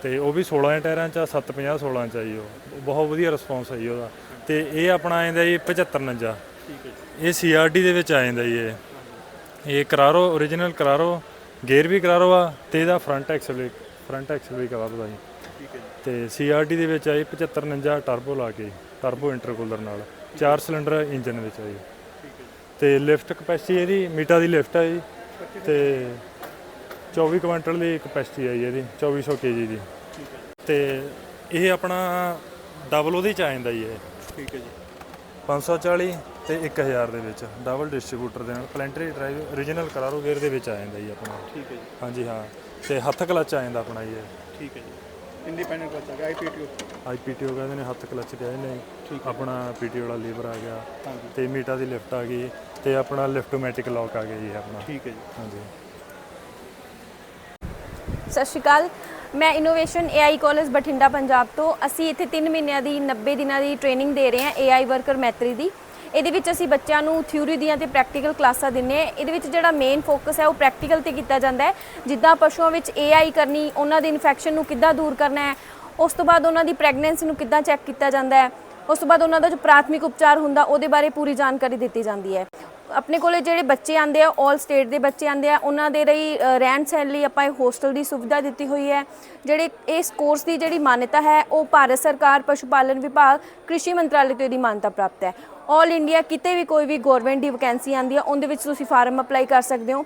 [SPEAKER 5] ਤੇ ਉਹ ਵੀ 16 ਟਾਇਰਾਂ ਚ ਆ 750 16 ਚ ਆ ਜੀ ਉਹ। ਬਹੁਤ ਵਧੀਆ ਰਿਸਪੌਂਸ ਹੈ ਜੀ ਉਹਦਾ। ਤੇ ਇਹ ਆਪਣਾ ਆ ਜਾਂਦਾ ਜੀ 75 ਨੰਜਾ ਇਹ ਸੀਆਰਡੀ ਦੇ ਵਿੱਚ ਆ ਜਾਂਦਾ ਜੀ ਇਹ। ਇਹ ਕਰਾਰੋ origignal ਕਰਾਰੋ ਗੇਅਰ ਵੀ ਕਰਾਰੋ ਆ ਤੇ ਇਹਦਾ ਫਰੰਟ ਐਕਸਲ ਵੀ ਫਰੰਟ ਐਕਸਲ ਵੀ ਕਰਾਰੋ ਦਾ ਜੀ। ਤੇ ਸੀਆਰਡੀ ਦੇ ਵਿੱਚ ਆਈ 75 ਨੰਜਾ ਟਰਬੋ ਲਾ ਕੇ ਟਰਬੋ ਇੰਟਰਕੂਲਰ ਨਾਲ। ਚਾਰ ਸਿਲੰਡਰ ਇੰਜਨ ਵਿੱਚ ਆ ਜੀ। ਤੇ ਲਿਫਟ ਕਪੈਸਿਟੀ ਇਹਦੀ ਮੀਟਾ ਦੀ ਲਿਫਟ ਹੈ ਜੀ। ਤੇ 24 ਕੁਇੰਟਲ ਦੀ ਕਪੈਸਿਟੀ ਹੈ ਜੀ ਇਹਦੀ 2400 ਕੇਜੀ ਦੀ। ਤੇ ਇਹ ਆਪਣਾ ਡਬਲ ਉਹਦੇ ਚ ਆ ਜਾਂਦਾ ਜੀ ਇਹ।
[SPEAKER 1] ਠੀਕ ਹੈ ਜੀ।
[SPEAKER 5] 540 ਤੇ 1000 ਦੇ ਵਿੱਚ ਡਬਲ ਡਿਸਟ੍ਰੀਬਿਊਟਰ ਦੇ ਨਾਲ planetary drive origignal Carraro gear ਦੇ ਵਿੱਚ ਆ ਜਾਂਦਾ ਜੀ ਆਪਣਾ।
[SPEAKER 1] ਠੀਕ ਹੈ ਜੀ।
[SPEAKER 5] ਹਾਂਜੀ ਹਾਂ। ਤੇ ਹੱਥ ਕਲਚ ਆ ਜਾਂਦਾ ਆਪਣਾ ਜੀ ਇਹ।
[SPEAKER 1] ਠੀਕ ਹੈ ਜੀ। ਇੰਡੀਪੈਂਡੈਂਟ ਕਲਚ ਆ ਗਿਆ ਆਈਪੀਟੀਓ
[SPEAKER 5] ਆਈਪੀਟੀਓ ਕਹਿੰਦੇ ਨੇ ਹੱਥ ਕਲਚ ਕਹਿੰਦੇ ਨੇ ਆਪਣਾ ਪੀਟੀਓ ਵਾਲਾ ਲੀਵਰ ਆ ਗਿਆ। ਤੇ ਮੀਟਾ ਦੀ ਲਿਫਟ ਆ ਗਈ। ਤੇ ਆਪਣਾ ਲਿਫਟੋਮੈਟਿਕ ਲੌਕ ਆ ਗਿਆ ਜੀ ਆਪਣਾ।
[SPEAKER 1] ਠੀਕ ਹੈ ਜੀ।
[SPEAKER 5] ਹਾਂਜੀ।
[SPEAKER 6] ਸਤਿ ਸ਼੍ਰੀ ਅਕਾਲ। ਮੈਂ innovation AI college Bathinda, Punjab ਤੋਂ। ਅਸੀਂ ਇੱਥੇ 3 ਮਹੀਨਿਆਂ ਦੀ 90 ਦਿਨਾਂ ਦੀ ਟ੍ਰੇਨਿੰਗ ਦੇ ਰਹੇ ਹਾਂ AI ਵਰਕਰ ਮੈਤਰੀ ਦੀ। ਇਹਦੇ ਵਿੱਚ ਅਸੀਂ ਬੱਚਿਆਂ ਨੂੰ ਥਿਊਰੀ ਦੀਆਂ ਤੇ ਪ੍ਰੈਕਟੀਕਲ ਕਲਾਸਾਂ ਦਿੰਨੇ ਆ ਇਹਦੇ ਵਿੱਚ ਜਿਹੜਾ ਮੇਨ ਫੋਕਸ ਹੈ ਉਹ ਪ੍ਰੈਕਟੀਕਲ ਤੇ ਕੀਤਾ ਜਾਂਦਾ ਹੈ। ਜਿੱਦਾਂ ਪਸ਼ੂਆਂ ਵਿੱਚ AI ਕਰਨੀ, ਉਹਨਾਂ ਦੇ ਇਨਫੈਕਸ਼ਨ ਨੂੰ ਕਿੱਦਾਂ ਦੂਰ ਕਰਨਾ ਹੈ, ਉਸ ਤੋਂ ਬਾਅਦ ਉਹਨਾਂ ਦੀ ਪ੍ਰੈਗਨੈਂਸੀ ਨੂੰ ਕਿੱਦਾਂ ਚੈੱਕ ਕੀਤਾ ਜਾਂਦਾ ਹੈ, ਉਸ ਤੋਂ ਬਾਅਦ ਉਹਨਾਂ ਦਾ ਜੋ ਪ੍ਰਾਥਮਿਕ ਉਪਚਾਰ ਹੁੰਦਾ, ਉਹਦੇ ਬਾਰੇ ਪੂਰੀ ਜਾਣਕਾਰੀ ਦਿੱਤੀ ਜਾਂਦੀ ਹੈ। ਆਪਣੇ ਕੋਲੇ ਜਿਹੜੇ ਬੱਚੇ ਆਂਦੇ ਆ 올 ਸਟੇਟ ਦੇ ਬੱਚੇ ਆਂਦੇ ਆ, ਉਹਨਾਂ ਦੇ ਲਈ ਰਹਿਣ ਸਹਿਣ ਲਈ ਆਪਾਂ ਇਹ ਹੋਸਟਲ ਦੀ ਸੁਵਿਧਾ ਦਿੱਤੀ ਹੋਈ ਹੈ। ਜਿਹੜੇ ਇਸ ਕੋਰਸ ਦੀ ਜਿਹੜੀ ਮਾਨਤਾ ਹੈ, ਉਹ ਭਾਰਤ ਸਰਕਾਰ, ਪਸ਼ੂ ਪਾਲਣ ਵਿਭਾਗ, ਕ੍ਰਿਸ਼ੀ ਮੰਤਰਾਲੇ ਤੋਂ ਇਹਦੀ ਮਾਨਤਾ ਪ੍ਰਾਪਤ ਹੈ। 올 ਇੰਡੀਆ ਕਿਤੇ ਵੀ ਕੋਈ ਵੀ ਗਵਰਨਮੈਂਟ ਦੀ ਵੈਕੈਂਸੀ ਆਂਦੀ ਆ, ਉਹਦੇ ਵਿੱਚ ਤੁਸੀਂ ਫਾਰਮ ਅਪਲਾਈ ਕਰ ਸਕਦੇ ਹੋ।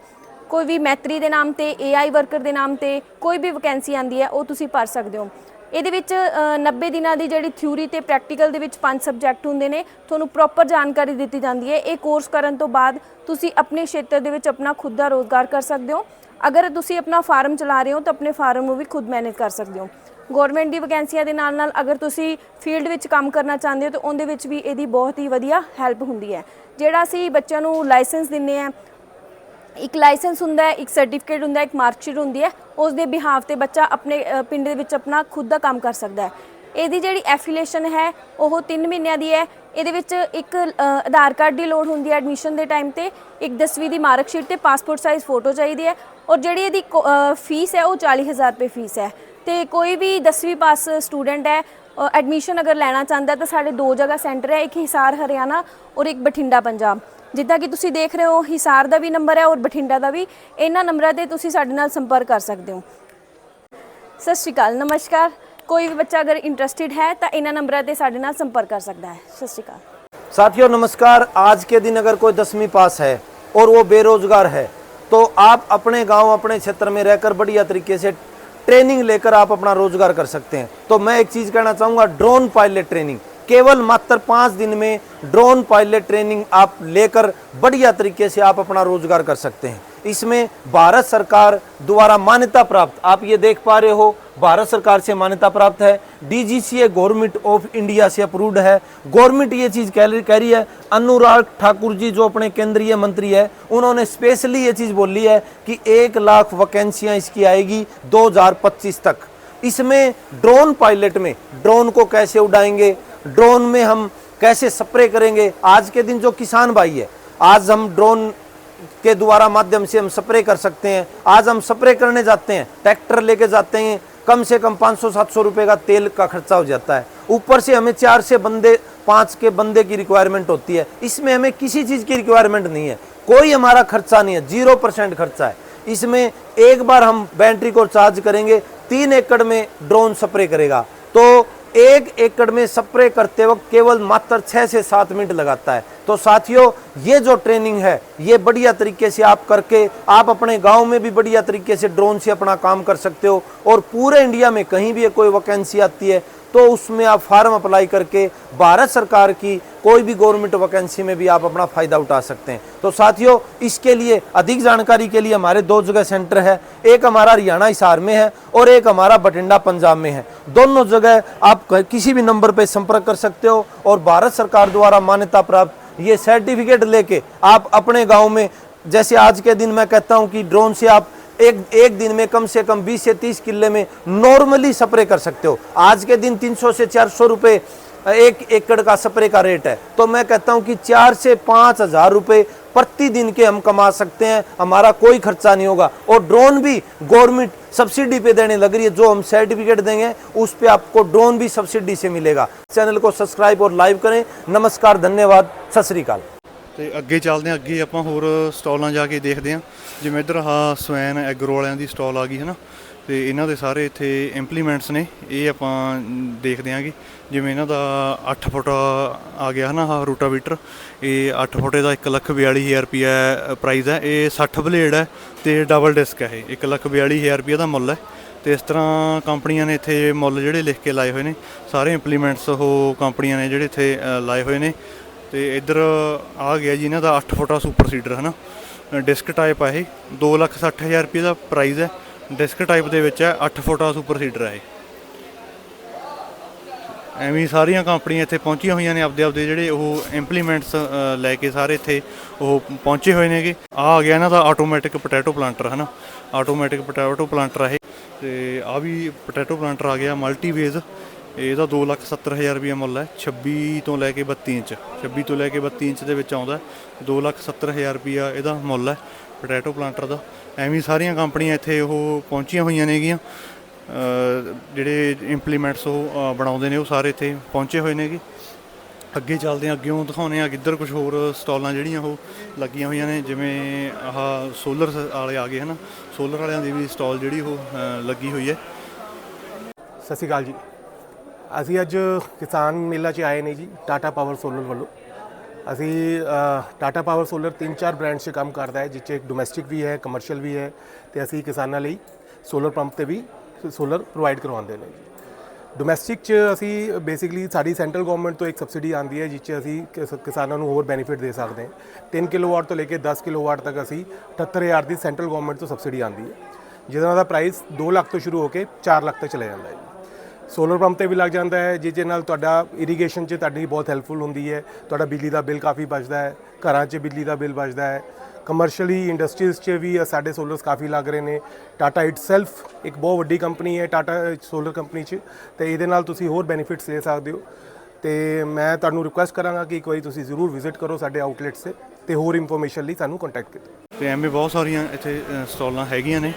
[SPEAKER 6] ਕੋਈ ਵੀ ਮੈਤਰੀ ਦੇ ਨਾਮ ਤੇ AI ਵਰਕਰ ਦੇ ਨਾਮ ਤੇ ਕੋਈ ਵੀ ਵੈਕੈਂਸੀ ਆਂਦੀ ਹੈ, ਉਹ ਤੁਸੀਂ ਭਰ ਸਕਦੇ ਹੋ। ਇਹਦੇ ਵਿੱਚ ਅ, 90 ਦਿਨਾਂ ਦੀ ਜਿਹੜੀ ਥਿਊਰੀ ਤੇ ਪ੍ਰੈਕਟੀਕਲ ਦੇ ਵਿੱਚ ਪੰਜ ਸਬਜੈਕਟ ਹੁੰਦੇ ਨੇ ਤੁਹਾਨੂੰ ਪ੍ਰੋਪਰ ਜਾਣਕਾਰੀ ਦਿੱਤੀ ਜਾਂਦੀ ਹੈ। ਇਹ ਕੋਰਸ ਕਰਨ ਤੋਂ ਬਾਅਦ ਤੁਸੀਂ ਆਪਣੇ ਖੇਤਰ ਦੇ ਵਿੱਚ ਆਪਣਾ ਖੁਦ ਦਾ ਰੋਜ਼ਗਾਰ ਕਰ ਸਕਦੇ ਹੋ। ਅਗਰ ਤੁਸੀਂ ਆਪਣਾ ਫਾਰਮ ਚਲਾ ਰਹੇ ਹੋ ਤਾਂ ਆਪਣੇ ਫਾਰਮ ਨੂੰ ਵੀ ਖੁਦ ਮੈਨੇਜ ਕਰ ਸਕਦੇ ਹੋ। ਗਵਰਨਮੈਂਟ ਦੀ ਵੈਕੈਂਸੀਆਂ ਦੇ ਨਾਲ ਨਾਲ ਅਗਰ ਤੁਸੀਂ ਫੀਲਡ ਵਿੱਚ ਕੰਮ ਕਰਨਾ ਚਾਹੁੰਦੇ ਹੋ ਤਾਂ ਉਹਦੇ ਵਿੱਚ ਵੀ ਇਹਦੀ ਬਹੁਤ ਹੀ ਵਧੀਆ ਹੈਲਪ ਹੁੰਦੀ ਹੈ। ਜਿਹੜਾ ਅਸੀਂ ਬੱਚਿਆਂ ਨੂੰ ਲਾਇਸੈਂਸ ਦਿੰਨੇ ਆ ਇੱਕ ਲਾਇਸੈਂਸ ਹੁੰਦਾ ਹੈ, ਇੱਕ ਸਰਟੀਫਿਕੇਟ ਹੁੰਦਾ ਹੈ, ਇੱਕ ਮਾਰਕਸ਼ੀਟ ਹੁੰਦੀ ਹੈ, ਉਸ ਦੇ ਬਿਹਾਫ ਤੇ ਬੱਚਾ ਆਪਣੇ ਪਿੰਡ ਦੇ ਵਿੱਚ ਆਪਣਾ ਖੁਦ ਦਾ ਕੰਮ ਕਰ ਸਕਦਾ ਹੈ। ਇਹਦੀ ਜਿਹੜੀ ਐਫੀਲੀਏਸ਼ਨ ਹੈ, ਉਹ 3 ਮਹੀਨਿਆਂ ਦੀ ਹੈ। ਇਹਦੇ ਵਿੱਚ ਇੱਕ ਆਧਾਰ ਕਾਰਡ ਦੀ ਲੋੜ ਹੁੰਦੀ ਹੈ ਐਡਮਿਸ਼ਨ ਦੇ ਟਾਈਮ ਤੇ, ਇੱਕ 10ਵੀਂ ਦੀ ਮਾਰਕਸ਼ੀਟ ਤੇ ਪਾਸਪੋਰਟ ਸਾਈਜ਼ ਫੋਟੋ ਚਾਹੀਦੀ ਹੈ ਔਰ ਜਿਹੜੀ ਇਹਦੀ ਫੀਸ ਹੈ, ਉਹ 40000 ਰੁਪਏ ਫੀਸ ਹੈ। ਤੇ ਕੋਈ ਵੀ 10ਵੀਂ ਪਾਸ ਸਟੂਡੈਂਟ ਹੈ ਐਡਮਿਸ਼ਨ ਅਗਰ ਲੈਣਾ ਚਾਹੁੰਦਾ ਤਾਂ ਸਾਡੇ ਦੋ ਜਗ੍ਹਾ ਸੈਂਟਰ ਹੈ, ਇੱਕ ਹਿਸਾਰ ਹਰਿਆਣਾ ਔਰ ਇੱਕ ਬਠਿੰਡਾ, ਪੰਜਾਬ। ਜਿੱਦਾਂ ਕਿ ਤੁਸੀਂ ਦੇਖ ਰਹੇ ਹੋ ਹਿਸਾਰ ਦਾ ਵੀ ਨੰਬਰ ਹੈ ਔਰ ਬਠਿੰਡਾ ਦਾ ਵੀ ਇਹਨਾਂ ਨੰਬਰਾਂ ਤੇ ਤੁਸੀਂ ਸਾਡੇ ਨਾਲ ਸੰਪਰਕ ਕਰ ਸਕਦੇ ਹੋ ਸਤਿ ਸ਼੍ਰੀ ਅਕਾਲ ਨਮਸਕਾਰ ਕੋਈ ਵੀ ਬੱਚਾ ਅਗਰ ਇੰਟਰਸਟਿਡ ਹੈ ਤਾਂ ਇਹਨਾਂ ਨੰਬਰਾਂ ਤੇ ਸਾਡੇ ਨਾਲ ਸੰਪਰਕ ਕਰ ਸਕਦਾ ਹੈ ਸਤਿ ਸ਼੍ਰੀ ਅਕਾਲ
[SPEAKER 7] साथियों नमस्कार आज के दिन अगर कोई दसवीं पास है और वो बेरोजगार है तो आप अपने गांव अपने क्षेत्र में रहकर बढ़िया तरीके से ट्रेनिंग लेकर आप अपना रोजगार कर सकते हैं तो मैं एक चीज कहना चाहूंगा ड्रोन पायलट ट्रेनिंग केवल मात्र पाँच दिन में ड्रोन पायलट ट्रेनिंग आप लेकर बढ़िया तरीके से आप अपना रोज़गार कर सकते हैं। इसमें भारत सरकार द्वारा मान्यता प्राप्त, आप ये देख पा रहे हो, भारत सरकार से मान्यता प्राप्त है। डीजीसीए गवर्नमेंट ऑफ़ इंडिया से अप्रूव्ड है। गवर्नमेंट ये चीज़ कह रही कह रही है, अनुराग ठाकुर जी, जो अपने केंद्रीय मंत्री है, उन्होंने स्पेशली ये चीज़ बोली है कि एक लाख वैकेंसियाँ इसकी आएगी 2025 तक। इसमें ड्रोन पायलट में, ड्रोन को कैसे उड़ाएँगे? ड्रोन में हम कैसे स्प्रे करेंगे? आज के दिन जो किसान भाई है, आज हम ड्रोन के द्वारा माध्यम से हम स्प्रे कर सकते हैं। आज हम स्प्रे करने जाते हैं, ट्रैक्टर लेके जाते हैं, कम से कम 500-700 रुपए का तेल का खर्चा हो जाता है। ऊपर से हमें चार से बंदे, पाँच के बंदे की रिक्वायरमेंट होती है। इसमें हमें किसी चीज़ की रिक्वायरमेंट नहीं है। कोई हमारा खर्चा नहीं है ज़ीरो परसेंट खर्चा है। इसमें एक बार हम बैटरी को चार्ज करेंगे, तीन एकड़ में ड्रोन स्प्रे करेगा। तो एक एकड़ में स्प्रे करते वक्त केवल मात्र छः से सात मिनट लगाता है। तो साथियों, ये जो ट्रेनिंग है, ये बढ़िया तरीके से आप करके, आप अपने गाँव में भी बढ़िया तरीके से ड्रोन से अपना काम कर सकते हो और पूरे इंडिया में कहीं भी कोई वैकेंसी आती है तो उसमें आप फार्म अप्लाई करके भारत सरकार की कोई भी गवर्नमेंट वैकेंसी में भी आप अपना फ़ायदा उठा सकते हैं। तो साथियों, इसके लिए, अधिक जानकारी के लिए हमारे दो जगह सेंटर है। एक हमारा हरियाणा हिसार में है और एक हमारा बठिंडा पंजाब में है। दोनों जगह आप किसी भी नंबर पर संपर्क कर सकते हो और भारत सरकार द्वारा मान्यता प्राप्त ये सर्टिफिकेट लेके आप अपने गाँव में, जैसे आज के दिन मैं कहता हूँ कि ड्रोन से आप एक एक दिन में कम से कम 20 से 30 किले में नॉर्मली स्प्रे कर सकते हो। आज के दिन 300 से 400 रुपए, एक एकड़ का स्प्रे का रेट है। तो मैं कहता हूँ कि चार से पाँच हज़ार रुपये प्रतिदिन के हम कमा सकते हैं। हमारा कोई खर्चा नहीं होगा। और ड्रोन भी गवर्नमेंट सब्सिडी पे देने लग रही है। जो हम सर्टिफिकेट देंगे, उस पर आपको ड्रोन भी सब्सिडी से मिलेगा। चैनल को सब्सक्राइब और लाइव करें। नमस्कार, धन्यवाद। सत श्रीकाल
[SPEAKER 1] ਤੇ ਅੱਗੇ ਚੱਲਦੇ ਹਾਂ, ਅੱਗੇ ਆਪਾਂ ਹੋਰ ਸਟਾਲਾਂ ਜਾ ਕੇ ਦੇਖਦੇ ਹਾਂ। ਜਿਵੇਂ ਇੱਧਰ ਆਹ ਸਵੈਨ ਐਗਰੋ ਵਾਲਿਆਂ ਦੀ ਸਟਾਲ ਆ ਗਈ ਹੈ ਨਾ ਤੇ ਇਹਨਾਂ ਦੇ ਸਾਰੇ ਇੱਥੇ ਇੰਪਲੀਮੈਂਟਸ ਨੇ, ਇਹ ਆਪਾਂ ਦੇਖਦੇ ਆਂਗੇ ਜਿਵੇਂ ਇਹਨਾਂ ਦਾ 8 ਫੁੱਟ ਆ ਗਿਆ ਹੈ ਨਾ ਆਹ ਰੂਟਾਵੀਟਰ। ਇਹ 8 ਫੁੱਟ ਦਾ 142000 ਰੁਪਿਆ ਪ੍ਰਾਈਸ ਹੈ। ਇਹ 60 ਬਲੇਡ ਹੈ ਤੇ ਡਬਲ ਡਿਸਕ ਹੈ ਇਹ। 142000 ਰੁਪਏ ਦਾ ਮੁੱਲ ਹੈ। ਤੇ ਇਸ ਤਰ੍ਹਾਂ ਕੰਪਨੀਆਂ ਨੇ ਇੱਥੇ ਮੁੱਲ ਜਿਹੜੇ ਲਿਖ ਕੇ ਲਾਏ ਹੋਏ ਨੇ। ਸਾਰੇ ਇੰਪਲੀਮੈਂਟਸ ਉਹ ਕੰਪਨੀਆਂ ਨੇ ਜਿਹੜੇ ਇੱਥੇ ਲਾਏ ਹੋਏ ਨੇ। ਤੇ ਇੱਧਰ ਆ ਗਿਆ ਜੀ ਇਹਨਾਂ ਦਾ 8 ਫੁੱਟਾ ਸੁਪਰ ਸੀਡਰ ਹੈ ਨਾ ਡਿਸਕ ਟਾਈਪ ਆ ਇਹ। 260000 ਰੁਪਏ ਦਾ ਪ੍ਰਾਈਸ ਹੈ। ਡਿਸਕ ਟਾਈਪ ਦੇ ਵਿੱਚ ਹੈ 8 ਫੁੱਟਾ ਸੁਪਰ ਸੀਡਰ ਹੈ ਇਹ। ਐਵੇਂ ਸਾਰੀਆਂ ਕੰਪਨੀਆਂ ਇੱਥੇ ਪਹੁੰਚੀਆਂ ਹੋਈਆਂ ਨੇ ਆਪਦੇ ਆਪਦੇ ਜਿਹੜੇ ਉਹ ਇੰਪਲੀਮੈਂਟਸ ਲੈ ਕੇ ਸਾਰੇ ਇੱਥੇ ਉਹ ਪਹੁੰਚੇ ਹੋਏ ਨੇਗੇ। ਆ ਆ ਗਿਆ ਇਹਨਾਂ ਦਾ ਆਟੋਮੈਟਿਕ ਪੋਟੈਟੋ ਪਲਾਂਟਰ ਹੈ ਨਾ ਆਟੋਮੈਟਿਕ ਪੋਟੈਟੋ ਪਲਾਂਟਰ ਹੈ ਇਹ। ਤੇ ਆ ਵੀ ਪੋਟੈਟੋ ਪਲਾਂਟਰ ਆ ਗਿਆ ਮਲਟੀ ਵੇਜ਼ ਇਹਦਾ 270000 ਰੁਪਏ ਮੁੱਲ ਹੈ 26 ਤੋਂ ਲੈ ਕੇ 32 ਇੰਚ। 26 ਤੋਂ ਲੈ ਕੇ 32 ਇੰਚ ਦੇ ਵਿੱਚ ਆਉਂਦਾ 270000 ਰੁਪਿਆ ਇਹਦਾ ਮੁੱਲ ਹੈ ਪੋਟੈਟੋ ਪਲਾਂਟਰ ਦਾ। ਐਵੇਂ ਸਾਰੀਆਂ ਕੰਪਨੀਆਂ ਇੱਥੇ ਉਹ ਪਹੁੰਚੀਆਂ ਹੋਈਆਂ ਨੇਗੀਆਂ। ਜਿਹੜੇ ਇੰਪਲੀਮੈਂਟਸ ਉਹ ਬਣਾਉਂਦੇ ਨੇ ਉਹ ਸਾਰੇ ਇੱਥੇ ਪਹੁੰਚੇ ਹੋਏ ਨੇਗੇ। ਅੱਗੇ ਚੱਲਦੇ ਹਾਂ ਅੱਗੇੋਂ ਦਿਖਾਉਂਦੇ ਆ ਕਿੱਧਰ ਕੁਝ ਹੋਰ ਸਟਾਲਾਂ ਜਿਹੜੀਆਂ ਉਹ ਲੱਗੀਆਂ ਹੋਈਆਂ ਨੇ। ਜਿਵੇਂ ਆਹ ਸੋਲਰ ਵਾਲੇ ਆ ਗਏ, ਹਨਾ? ਸੋਲਰ ਵਾਲਿਆਂ ਦੀ ਵੀ ਸਟਾਲ ਜਿਹੜੀ ਉਹ ਲੱਗੀ ਹੋਈ ਹੈ।
[SPEAKER 8] ਸਤਿ ਸ਼੍ਰੀ ਅਕਾਲ ਜੀ। ਅਸੀਂ ਅੱਜ ਕਿਸਾਨ ਮੇਲਾ 'ਚ ਆਏ ਨੇ ਜੀ ਟਾਟਾ ਪਾਵਰ ਸੋਲਰ ਵੱਲੋਂ। ਅਸੀਂ ਟਾਟਾ ਪਾਵਰ ਸੋਲਰ ਤਿੰਨ ਚਾਰ ਬ੍ਰਾਂਡਸ 'ਚ ਕੰਮ ਕਰਦਾ ਹੈ ਜਿਸ ਇੱਕ ਡੋਮੈਸਟਿਕ ਵੀ ਹੈ ਕਮਰਸ਼ੀਅਲ ਵੀ ਹੈ, ਤੇ ਅਸੀਂ ਕਿਸਾਨਾਂ ਲਈ ਸੋਲਰ ਪੰਪ ਤੇ ਵੀ ਸੋਲਰ ਪ੍ਰੋਵਾਈਡ ਕਰਵਾਉਂਦੇ ਨੇ। ਜੀ ਡੋਮੈਸਟਿਕ 'ਚ ਅਸੀਂ ਬੇਸਿਕਲੀ ਸਾਡੀ ਸੈਂਟਰਲ ਗਵਰਨਮੈਂਟ ਤੋਂ ਇੱਕ ਸਬਸਿਡੀ ਆਉਂਦੀ ਹੈ ਜਿਸ 'ਚ ਅਸੀਂ ਕਿਸਾਨਾਂ ਨੂੰ ਹੋਰ ਬੈਨੀਫਿਟ ਦੇ ਸਕਦੇ ਹਾਂ। 3 ਕਿਲੋਵਾਟ ਤੋਂ ਲੈ ਕੇ 10 ਕਿਲੋਵਾਟ ਤੱਕ ਅਸੀਂ 78000 ਦੀ ਸੈਂਟਰਲ ਗਵਰਨਮੈਂਟ ਤੋਂ ਸਬਸਿਡੀ ਆਉਂਦੀ ਹੈ। ਜਿਹਨਾਂ ਦਾ ਪ੍ਰਾਈਸ 2 ਲੱਖ ਤੋਂ ਸ਼ੁਰੂ ਹੋ ਕੇ 4 ਲੱਖ ਤੱਕ ਚਲਾ ਜਾਂਦਾ ਹੈ ਸੋਲਰ ਪੰਪ ਤੇ ਵੀ ਲੱਗ ਜਾਂਦਾ ਹੈ ਜਿਸ ਦੇ ਨਾਲ ਤੁਹਾਡਾ ਇਰੀਗੇਸ਼ਨ 'ਚ ਤੁਹਾਡੀ ਬਹੁਤ ਹੈਲਪਫੁਲ ਹੁੰਦੀ ਹੈ ਤੁਹਾਡਾ ਬਿਜਲੀ ਦਾ ਬਿੱਲ ਕਾਫੀ ਬਚਦਾ ਹੈ ਘਰਾਂ 'ਚ ਬਿਜਲੀ ਦਾ ਬਿੱਲ ਬਚਦਾ ਹੈ ਕਮਰਸ਼ੀਅਲੀ ਇੰਡਸਟਰੀਜ਼ 'ਚ ਵੀ ਸਾਡੇ ਸੋਲਰਸ ਕਾਫੀ ਲੱਗ ਰਹੇ ਨੇ ਟਾਟਾ ਇਟਸੈਲਫ ਇੱਕ ਬਹੁਤ ਵੱਡੀ ਕੰਪਨੀ ਹੈ ਟਾਟਾ ਸੋਲਰ ਕੰਪਨੀ 'ਚ ਤੇ ਇਹਦੇ ਨਾਲ ਤੁਸੀਂ ਹੋਰ ਬੈਨੀਫਿਟਸ ਲੈ ਸਕਦੇ ਹੋ ਤੇ ਮੈਂ ਤੁਹਾਨੂੰ ਰਿਕੁਐਸਟ ਕਰਾਂਗਾ ਕਿ ਇੱਕ ਵਾਰੀ ਤੁਸੀਂ ਜ਼ਰੂਰ ਵਿਜ਼ਿਟ ਕਰੋ ਸਾਡੇ ਆਊਟਲੈਟਸ ਤੇ ਤੇ ਹੋਰ ਇਨਫੋਰਮੇਸ਼ਨ ਲਈ ਸਾਨੂੰ ਕੰਟੈਕਟ ਕਰੋ।
[SPEAKER 1] ਤੇ ਐਵੇਂ ਬਹੁਤ ਸਾਰੀਆਂ ਇੱਥੇ ਅ, ਸਟਾਲਾਂ ਹੈਗੀਆਂ ਨੇ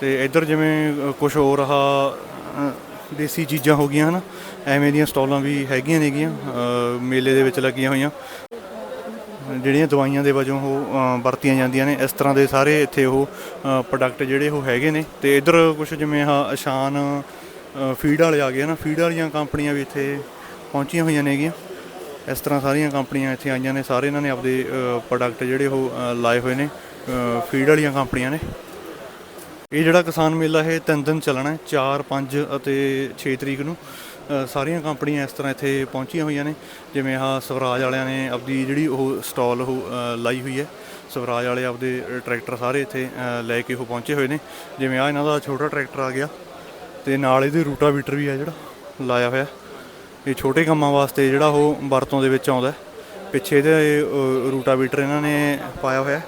[SPEAKER 1] ਤੇ ਇੱਧਰ ਜਿਵੇਂ ਕੁਝ ਹੋਰ ਆਹ ਦੇਸੀ ਚੀਜ਼ਾਂ ਹੋ ਗਈਆਂ, ਹਨ? ਐਵੇਂ ਦੀਆਂ ਸਟਾਲਾਂ ਵੀ ਹੈਗੀਆਂ ਨੇਗੀਆਂ ਮੇਲੇ ਦੇ ਵਿੱਚ ਲੱਗੀਆਂ ਹੋਈਆਂ। ਜਿਹੜੀਆਂ ਦਵਾਈਆਂ ਦੇ ਵਜੋਂ ਉਹ ਵਰਤੀਆਂ ਜਾਂਦੀਆਂ ਨੇ, ਇਸ ਤਰ੍ਹਾਂ ਦੇ ਸਾਰੇ ਇੱਥੇ ਉਹ ਪ੍ਰੋਡਕਟ ਜਿਹੜੇ ਉਹ ਹੈਗੇ ਨੇ। ਤੇ ਇੱਧਰ ਕੁਝ ਜਿਵੇਂ ਆਹ ਇਸ਼ਾਨ ਫੀਡ ਵਾਲੇ ਆ ਗਏ, ਹਨ? ਫੀਡ ਵਾਲੀਆਂ ਕੰਪਨੀਆਂ ਵੀ ਇੱਥੇ ਪਹੁੰਚੀਆਂ ਹੋਈਆਂ ਨੇਗੀਆਂ। ਇਸ ਤਰ੍ਹਾਂ ਸਾਰੀਆਂ ਕੰਪਨੀਆਂ ਇੱਥੇ ਆਈਆਂ ਨੇ, ਸਾਰੇ ਇਹਨਾਂ ਨੇ ਆਪਦੇ ਪ੍ਰੋਡਕਟ ਜਿਹੜੇ ਉਹ ਲਾਏ ਹੋਏ ਨੇ ਫੀਡ ਵਾਲੀਆਂ ਕੰਪਨੀਆਂ ਨੇ। ਇਹ ਜਿਹੜਾ ਕਿਸਾਨ ਮੇਲਾ ਇਹ ਤਿੰਨ ਦਿਨ ਚੱਲਣਾ ਹੈ 4 5 ਅਤੇ 6 ਤਰੀਕ ਨੂੰ। ਸਾਰੀਆਂ ਕੰਪਨੀਆਂ ਇਸ ਤਰ੍ਹਾਂ ਇੱਥੇ ਪਹੁੰਚੀਆਂ ਹੋਈਆਂ ਨੇ ਜਿਵੇਂ ਆਹ ਸਵਰਾਜ ਵਾਲਿਆਂ ਨੇ ਆਪਦੀ ਜਿਹੜੀ ਉਹ ਸਟਾਲ ਉਹ ਲਾਈ ਹੋਈ ਹੈ। ਸਵਰਾਜ ਵਾਲੇ ਆਪਦੇ ਟਰੈਕਟਰ ਸਾਰੇ ਇੱਥੇ ਲੈ ਕੇ ਉਹ ਪਹੁੰਚੇ ਹੋਏ ਨੇ। ਜਿਵੇਂ ਆ ਇਹਨਾਂ ਦਾ ਛੋਟਾ ਟਰੈਕਟਰ ਆ ਗਿਆ ਤੇ ਨਾਲ ਇਹਦੇ ਰੂਟਾਵੀਟਰ ਵੀ ਆ ਜਿਹੜਾ ਲਾਇਆ ਹੋਇਆ। ਇਹ ਛੋਟੇ ਕੰਮਾਂ ਵਾਸਤੇ ਜਿਹੜਾ ਉਹ ਵਰਤੋਂ ਦੇ ਵਿੱਚ ਆਉਂਦਾ ਪਿੱਛੇ ਇਹਦੇ ਅ, ਰੂਟਾਵੀਟਰ ਇਹਨਾਂ ਨੇ ਪਾਇਆ ਹੋਇਆ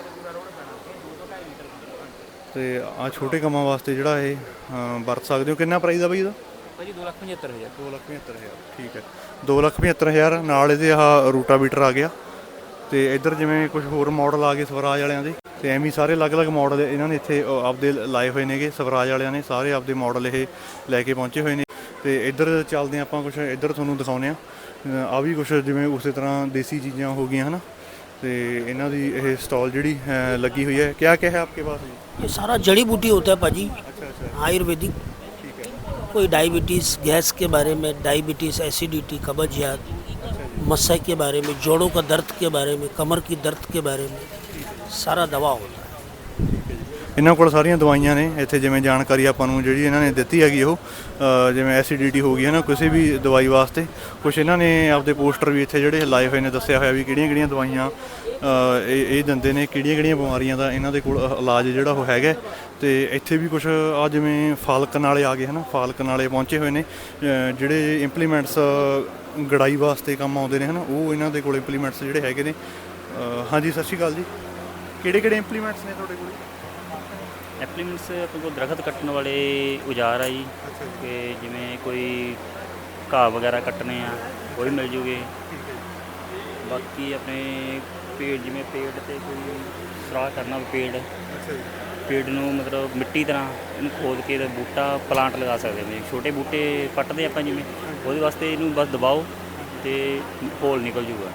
[SPEAKER 1] ਤੇ ਆ ਛੋਟੇ ਕੰਮਾਂ ਵਾਸਤੇ ਜਿਹੜਾ ਇਹ ਅ, ਵਰਤ ਸਕਦੇ ਹੋ? ਕਿੰਨਾ ਪ੍ਰਾਈਸ ਆ ਬਈ ਇਹਦਾ?
[SPEAKER 2] ਭਾਜੀ 275000
[SPEAKER 1] 275000 ਠੀਕ ਹੈ। 275000 ਨਾਲ ਇਹਦੇ ਆਹ ਰੂਟਾਵੀਟਰ ਆ ਗਿਆ। ਤੇ ਇੱਧਰ ਜਿਵੇਂ ਕੁਝ ਹੋਰ ਮਾਡਲ ਆ ਗਏ ਸਵਰਾਜ ਵਾਲਿਆਂ ਦੇ ਤੇ ਐਵੇਂ ਹੀ ਸਾਰੇ ਅਲੱਗ-ਅਲੱਗ ਮਾਡਲ ਇਹਨਾਂ ਨੇ ਇੱਥੇ ਅ, ਆਪਦੇ ਲਾਏ ਹੋਏ ਨੇਗੇ ਸਵਰਾਜ ਵਾਲਿਆਂ ਨੇ ਸਾਰੇ ਆਪਦੇ ਮਾਡਲ ਇਹ ਲੈ ਕੇ ਪਹੁੰਚੇ ਹੋਏ ਨੇ। ਤੇ ਇੱਧਰ ਚੱਲਦੇ ਹਾਂ ਆਪਾਂ ਕੁਝ ਇੱਧਰ ਤੁਹਾਨੂੰ ਦਿਖਾਉਨੇ ਆ ਆ ਵੀ ਕੁਝ ਜਿਵੇਂ ਉਸੇ ਤਰ੍ਹਾਂ ਦੇਸੀ ਚੀਜ਼ਾਂ ਹੋ ਗਈਆਂ ਹਨਾ? ਤੇ ਇਹਨਾਂ ਦੀ ਇਹ ਸਟਾਲ ਜਿਹੜੀ ਅ, ਲੱਗੀ ਹੋਈ ਹੈ ਕਿਆ ਕਿਆ ਹੈ ਆਪਕੇ ਪਾਸ ਜੀ
[SPEAKER 9] ये सारा जड़ी बूटी होता है पाजी
[SPEAKER 1] अच्छा अच्छा
[SPEAKER 9] आयुर्वेदिक
[SPEAKER 1] ठीक है
[SPEAKER 9] कोई डायबिटीज़ गैस के बारे में डायबिटीज़ एसिडिटी कब्जियात मस्सा के बारे में जोड़ों का दर्द के बारे में कमर की दर्द के बारे में सारा दवा होता है
[SPEAKER 1] ਇਹਨਾਂ ਕੋਲ ਸਾਰੀਆਂ ਦਵਾਈਆਂ ਨੇ, ਇੱਥੇ ਜਿਵੇਂ ਜਾਣਕਾਰੀ ਆਪਾਂ ਨੂੰ ਜਿਹੜੀ ਇਹਨਾਂ ਨੇ ਦਿੱਤੀ ਹੈਗੀ ਉਹ ਜਿਵੇਂ ਐਸਿਡਿਟੀ ਹੋ ਗਈ ਹੈ ਨਾ, ਕਿਸੇ ਵੀ ਦਵਾਈ ਵਾਸਤੇ ਕੁਝ ਇਹਨਾਂ ਨੇ ਆਪਦੇ ਪੋਸਟਰ ਵੀ ਇੱਥੇ ਜਿਹੜੇ ਲਾਏ ਹੋਏ ਨੇ, ਦੱਸਿਆ ਹੋਇਆ ਵੀ ਕਿਹੜੀਆਂ-ਕਿਹੜੀਆਂ ਦਵਾਈਆਂ ਇਹ ਇਹ ਦਿੰਦੇ ਨੇ ਕਿਹੜੀਆਂ-ਕਿਹੜੀਆਂ ਬਿਮਾਰੀਆਂ ਦਾ ਇਹਨਾਂ ਦੇ ਕੋਲ ਇਲਾਜ ਜਿਹੜਾ ਉਹ ਹੈਗਾ ਤੇ ਇੱਥੇ ਵੀ ਕੁਝ ਆ ਜਿਵੇਂ ਫਾਲਕਨ ਵਾਲੇ ਆ ਗਏ ਹਨਾ ਫਾਲਕਨ ਵਾਲੇ ਪਹੁੰਚੇ ਹੋਏ ਨੇ ਜਿਹੜੇ ਇੰਪਲੀਮੈਂਟਸ ਗੜਾਈ ਵਾਸਤੇ ਕੰਮ ਆਉਂਦੇ ਨੇ ਹਨਾ, ਉਹ ਇਹਨਾਂ ਦੇ ਕੋਲ ਇੰਪਲੀਮੈਂਟਸ ਜਿਹੜੇ ਹੈਗੇ ਨੇ। ਹਾਂਜੀ, ਸਤਿ ਸ਼੍ਰੀ ਅਕਾਲ ਜੀ। ਕਿਹੜੇ-ਕਿਹੜੇ ਇੰਪਲੀਮੈਂਟਸ ਨੇ ਤੁਹਾਡੇ ਕੋਲ?
[SPEAKER 10] ਐਪਲੀਮੈਂਟਸ ਆਪਣੇ ਕੋਲ ਦਰਖਤ ਕੱਟਣ ਵਾਲੇ ਔਜ਼ਾਰ ਆ ਜੀ। ਕਿ ਜਿਵੇਂ ਕੋਈ ਘਾਹ ਵਗੈਰਾ ਕੱਟਣੇ ਆ ਉਹ ਵੀ ਮਿਲ ਜੂਗੇ। ਬਾਕੀ ਆਪਣੇ ਪੇੜ ਜਿਵੇਂ ਪੇੜ ਤੇ ਕੋਈ ਸਰਾਹ ਕਰਨਾ ਪੇੜ। ਪੇੜ ਨੂੰ ਮਤਲਬ ਮਿੱਟੀ ਤਰ੍ਹਾਂ ਇਹਨੂੰ ਖੋਦ ਕੇ ਤੇ ਬੂਟਾ ਪਲਾਂਟ ਲਗਾ ਸਕਦੇ ਹਾਂ ਛੋਟੇ ਬੂਟੇ ਪੱਟਦੇ ਆਪਾਂ ਜਿਵੇਂ ਉਹਦੇ ਵਾਸਤੇ ਇਹਨੂੰ ਬਸ ਦਬਾਓ ਤੇ ਹੋਲ ਨਿਕਲ ਜੂਗਾ।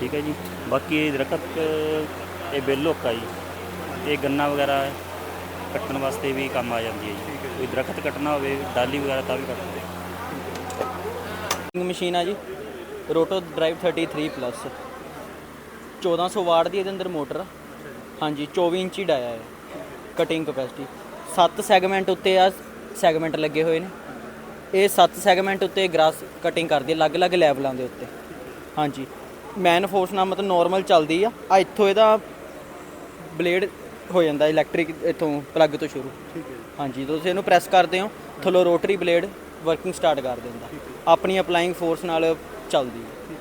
[SPEAKER 10] ਠੀਕ ਹੈ ਜੀ। ਬਾਕੀ ਇਹ ਦਰਖਤ ਇਹ ਬੇਲ ਹੁੱਕ ਆ ਜੀ। ਇਹ ਗੰਨਾ ਵਗੈਰਾ ਕੱਟਣ ਵਾਸਤੇ ਵੀ ਕੰਮ ਆ ਜਾਂਦੀ ਹੈ ਜੀ। ਕੋਈ ਦਰਖਤ ਕੱਟਣਾ ਹੋਵੇ ਡਾਲੀ ਵਗੈਰਾ ਤਾਂ ਵੀ ਕੱਟ ਸਕਦੇ।
[SPEAKER 11] ਮਸ਼ੀਨ ਆ ਜੀ। ਰੋਟੋ ਡਰਾਈਵ 33 ਪਲੱਸ 1400 ਵਾਟ ਦੀ ਇਹਦੇ ਅੰਦਰ ਮੋਟਰ ਆ। ਹਾਂਜੀ 24 ਇੰਚੀ ਡਾਇਆ ਹੈ ਕਟਿੰਗ ਕਪੈਸਿਟੀ 7 ਸੈਗਮੈਂਟ ਉੱਤੇ ਆ ਸੈਗਮੈਂਟ ਲੱਗੇ ਹੋਏ ਨੇ। ਇਹ 7 ਸੈਗਮੈਂਟ ਉੱਤੇ ਗ੍ਰਾਸ ਕਟਿੰਗ ਕਰਦੀ ਹੈ ਅਲੱਗ-ਅਲੱਗ ਲੈਵਲਾਂ ਦੇ ਉੱਤੇ। ਹਾਂਜੀ। ਮੈਨ ਫੋਰਸ ਨਾਲ ਮਤਲਬ ਨਾਰਮਲ ਚੱਲਦੀ ਆ। ਆ ਇੱਥੋਂ ਇਹਦਾ ਬਲੇਡ ਹੋ ਜਾਂਦਾ ਇਲੈਕਟ੍ਰਿਕ ਇੱਥੋਂ ਪਲੱਗ ਤੋਂ ਸ਼ੁਰੂ। ਠੀਕ ਹੈ ਹਾਂਜੀ ਜਦੋਂ ਤੁਸੀਂ ਇਹਨੂੰ ਪ੍ਰੈਸ ਕਰਦੇ ਹੋ ਥੱਲੋਂ ਰੋਟਰੀ ਬਲੇਡ ਵਰਕਿੰਗ ਸਟਾਰਟ ਕਰ ਦਿੰਦਾ। ਆਪਣੀ ਅਪਲਾਈਂਗ ਫੋਰਸ ਨਾਲ ਚੱਲਦੀ ਹੈ।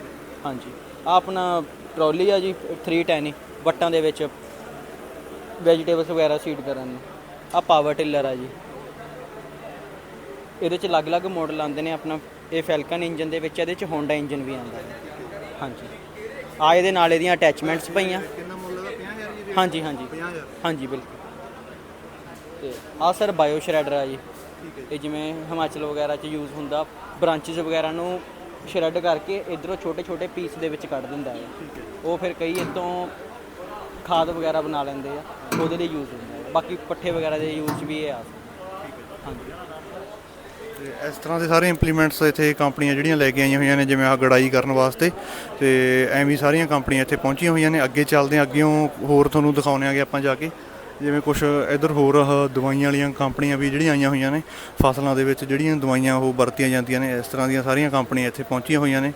[SPEAKER 11] ਹਾਂਜੀ ਆ ਆਪਣਾ ਟਰੋਲੀ ਆ ਜੀ 310 ਵੱਟਾਂ ਦੇ ਵਿੱਚ ਵੈਜੀਟੇਬਲਸ ਵਗੈਰਾ ਸੀਡ ਕਰਨ ਨੂੰ। ਆ ਪਾਵਰ ਟਿਲਰ ਆ ਜੀ। ਇਹਦੇ ਚ ਅਲੱਗ-ਅਲੱਗ ਮਾਡਲ ਆਉਂਦੇ ਨੇ ਆਪਣਾ ਇਹ ਫੈਲਕਨ ਇੰਜਨ ਦੇ ਵਿੱਚ ਇਹਦੇ ਚ ਹੋਂਡਾ ਇੰਜਨ ਵੀ ਆਉਂਦਾ ਹੈ। ਹਾਂਜੀ। ਆ ਇਹਦੇ ਨਾਲ ਇਹਦੀਆਂ ਅਟੈਚਮੈਂਟਸ ਪਈਆਂ। ਹਾਂਜੀ ਹਾਂਜੀ।
[SPEAKER 1] 50000
[SPEAKER 11] ਹਾਂਜੀ ਬਿਲਕੁਲ। ਤੇ ਆ ਸਰ ਬਾਇਓ ਸ਼ਰੈਡਰ ਆ ਜੀ। ਇਹ ਜਿਵੇਂ ਹਿਮਾਚਲ ਵਗੈਰਾ 'ਚ ਯੂਜ਼ ਹੁੰਦਾ ਬ੍ਰਾਂਚਸ ਵਗੈਰਾ ਨੂੰ ਸ਼ਰੈਡ ਕਰਕੇ ਇਧਰੋਂ ਛੋਟੇ ਛੋਟੇ ਪੀਸ ਦੇ ਵਿੱਚ ਕੱਢ ਦਿੰਦਾ ਹੈ। ਉਹ ਫਿਰ ਕਈ ਇਹ ਤੋਂ ਖਾਦ ਵਗੈਰਾ ਬਣਾ ਲੈਂਦੇ ਆ ਉਹਦੇ ਲਈ ਯੂਜ਼ ਹੁੰਦਾ ਹੈ। ਬਾਕੀ ਪੱਠੇ ਵਗੈਰਾ ਦੇ ਯੂਜ਼ ਵੀ ਇਹ ਆ। ਹਾਂਜੀ।
[SPEAKER 1] ਤੇ ਇਸ ਤਰ੍ਹਾਂ ਦੇ ਸਾਰੇ ਇੰਪਲੀਮੈਂਟਸ ਇੱਥੇ ਕੰਪਨੀਆਂ ਜਿਹੜੀਆਂ ਲੈ ਕੇ ਆਈਆਂ ਹੋਈਆਂ ਨੇ, ਜਿਵੇਂ ਆਹ ਗੜਾਈ ਕਰਨ ਵਾਸਤੇ, ਤੇ ਐਵੇਂ ਸਾਰੀਆਂ ਕੰਪਨੀਆਂ ਇੱਥੇ ਪਹੁੰਚੀਆਂ ਹੋਈਆਂ ਨੇ। ਅੱਗੇ ਚੱਲਦੇ ਹਾਂ ਅੱਗੇੋਂ ਹੋਰ ਤੁਹਾਨੂੰ ਦਿਖਾਉਣੇ ਆਗੇ ਆਪਾਂ ਜਾ ਕੇ। ਜਿਵੇਂ ਕੁਝ ਇਧਰ ਹੋਰ ਆਹ ਦਵਾਈਆਂ ਵਾਲੀਆਂ ਕੰਪਨੀਆਂ ਵੀ ਜਿਹੜੀਆਂ ਆਈਆਂ ਹੋਈਆਂ ਨੇ, ਫਸਲਾਂ ਦੇ ਵਿੱਚ ਜਿਹੜੀਆਂ ਦਵਾਈਆਂ ਉਹ ਵਰਤੀਆਂ ਜਾਂਦੀਆਂ ਨੇ, ਇਸ ਤਰ੍ਹਾਂ ਦੀਆਂ ਸਾਰੀਆਂ ਕੰਪਨੀਆਂ ਇੱਥੇ ਪਹੁੰਚੀਆਂ ਹੋਈਆਂ ਨੇ।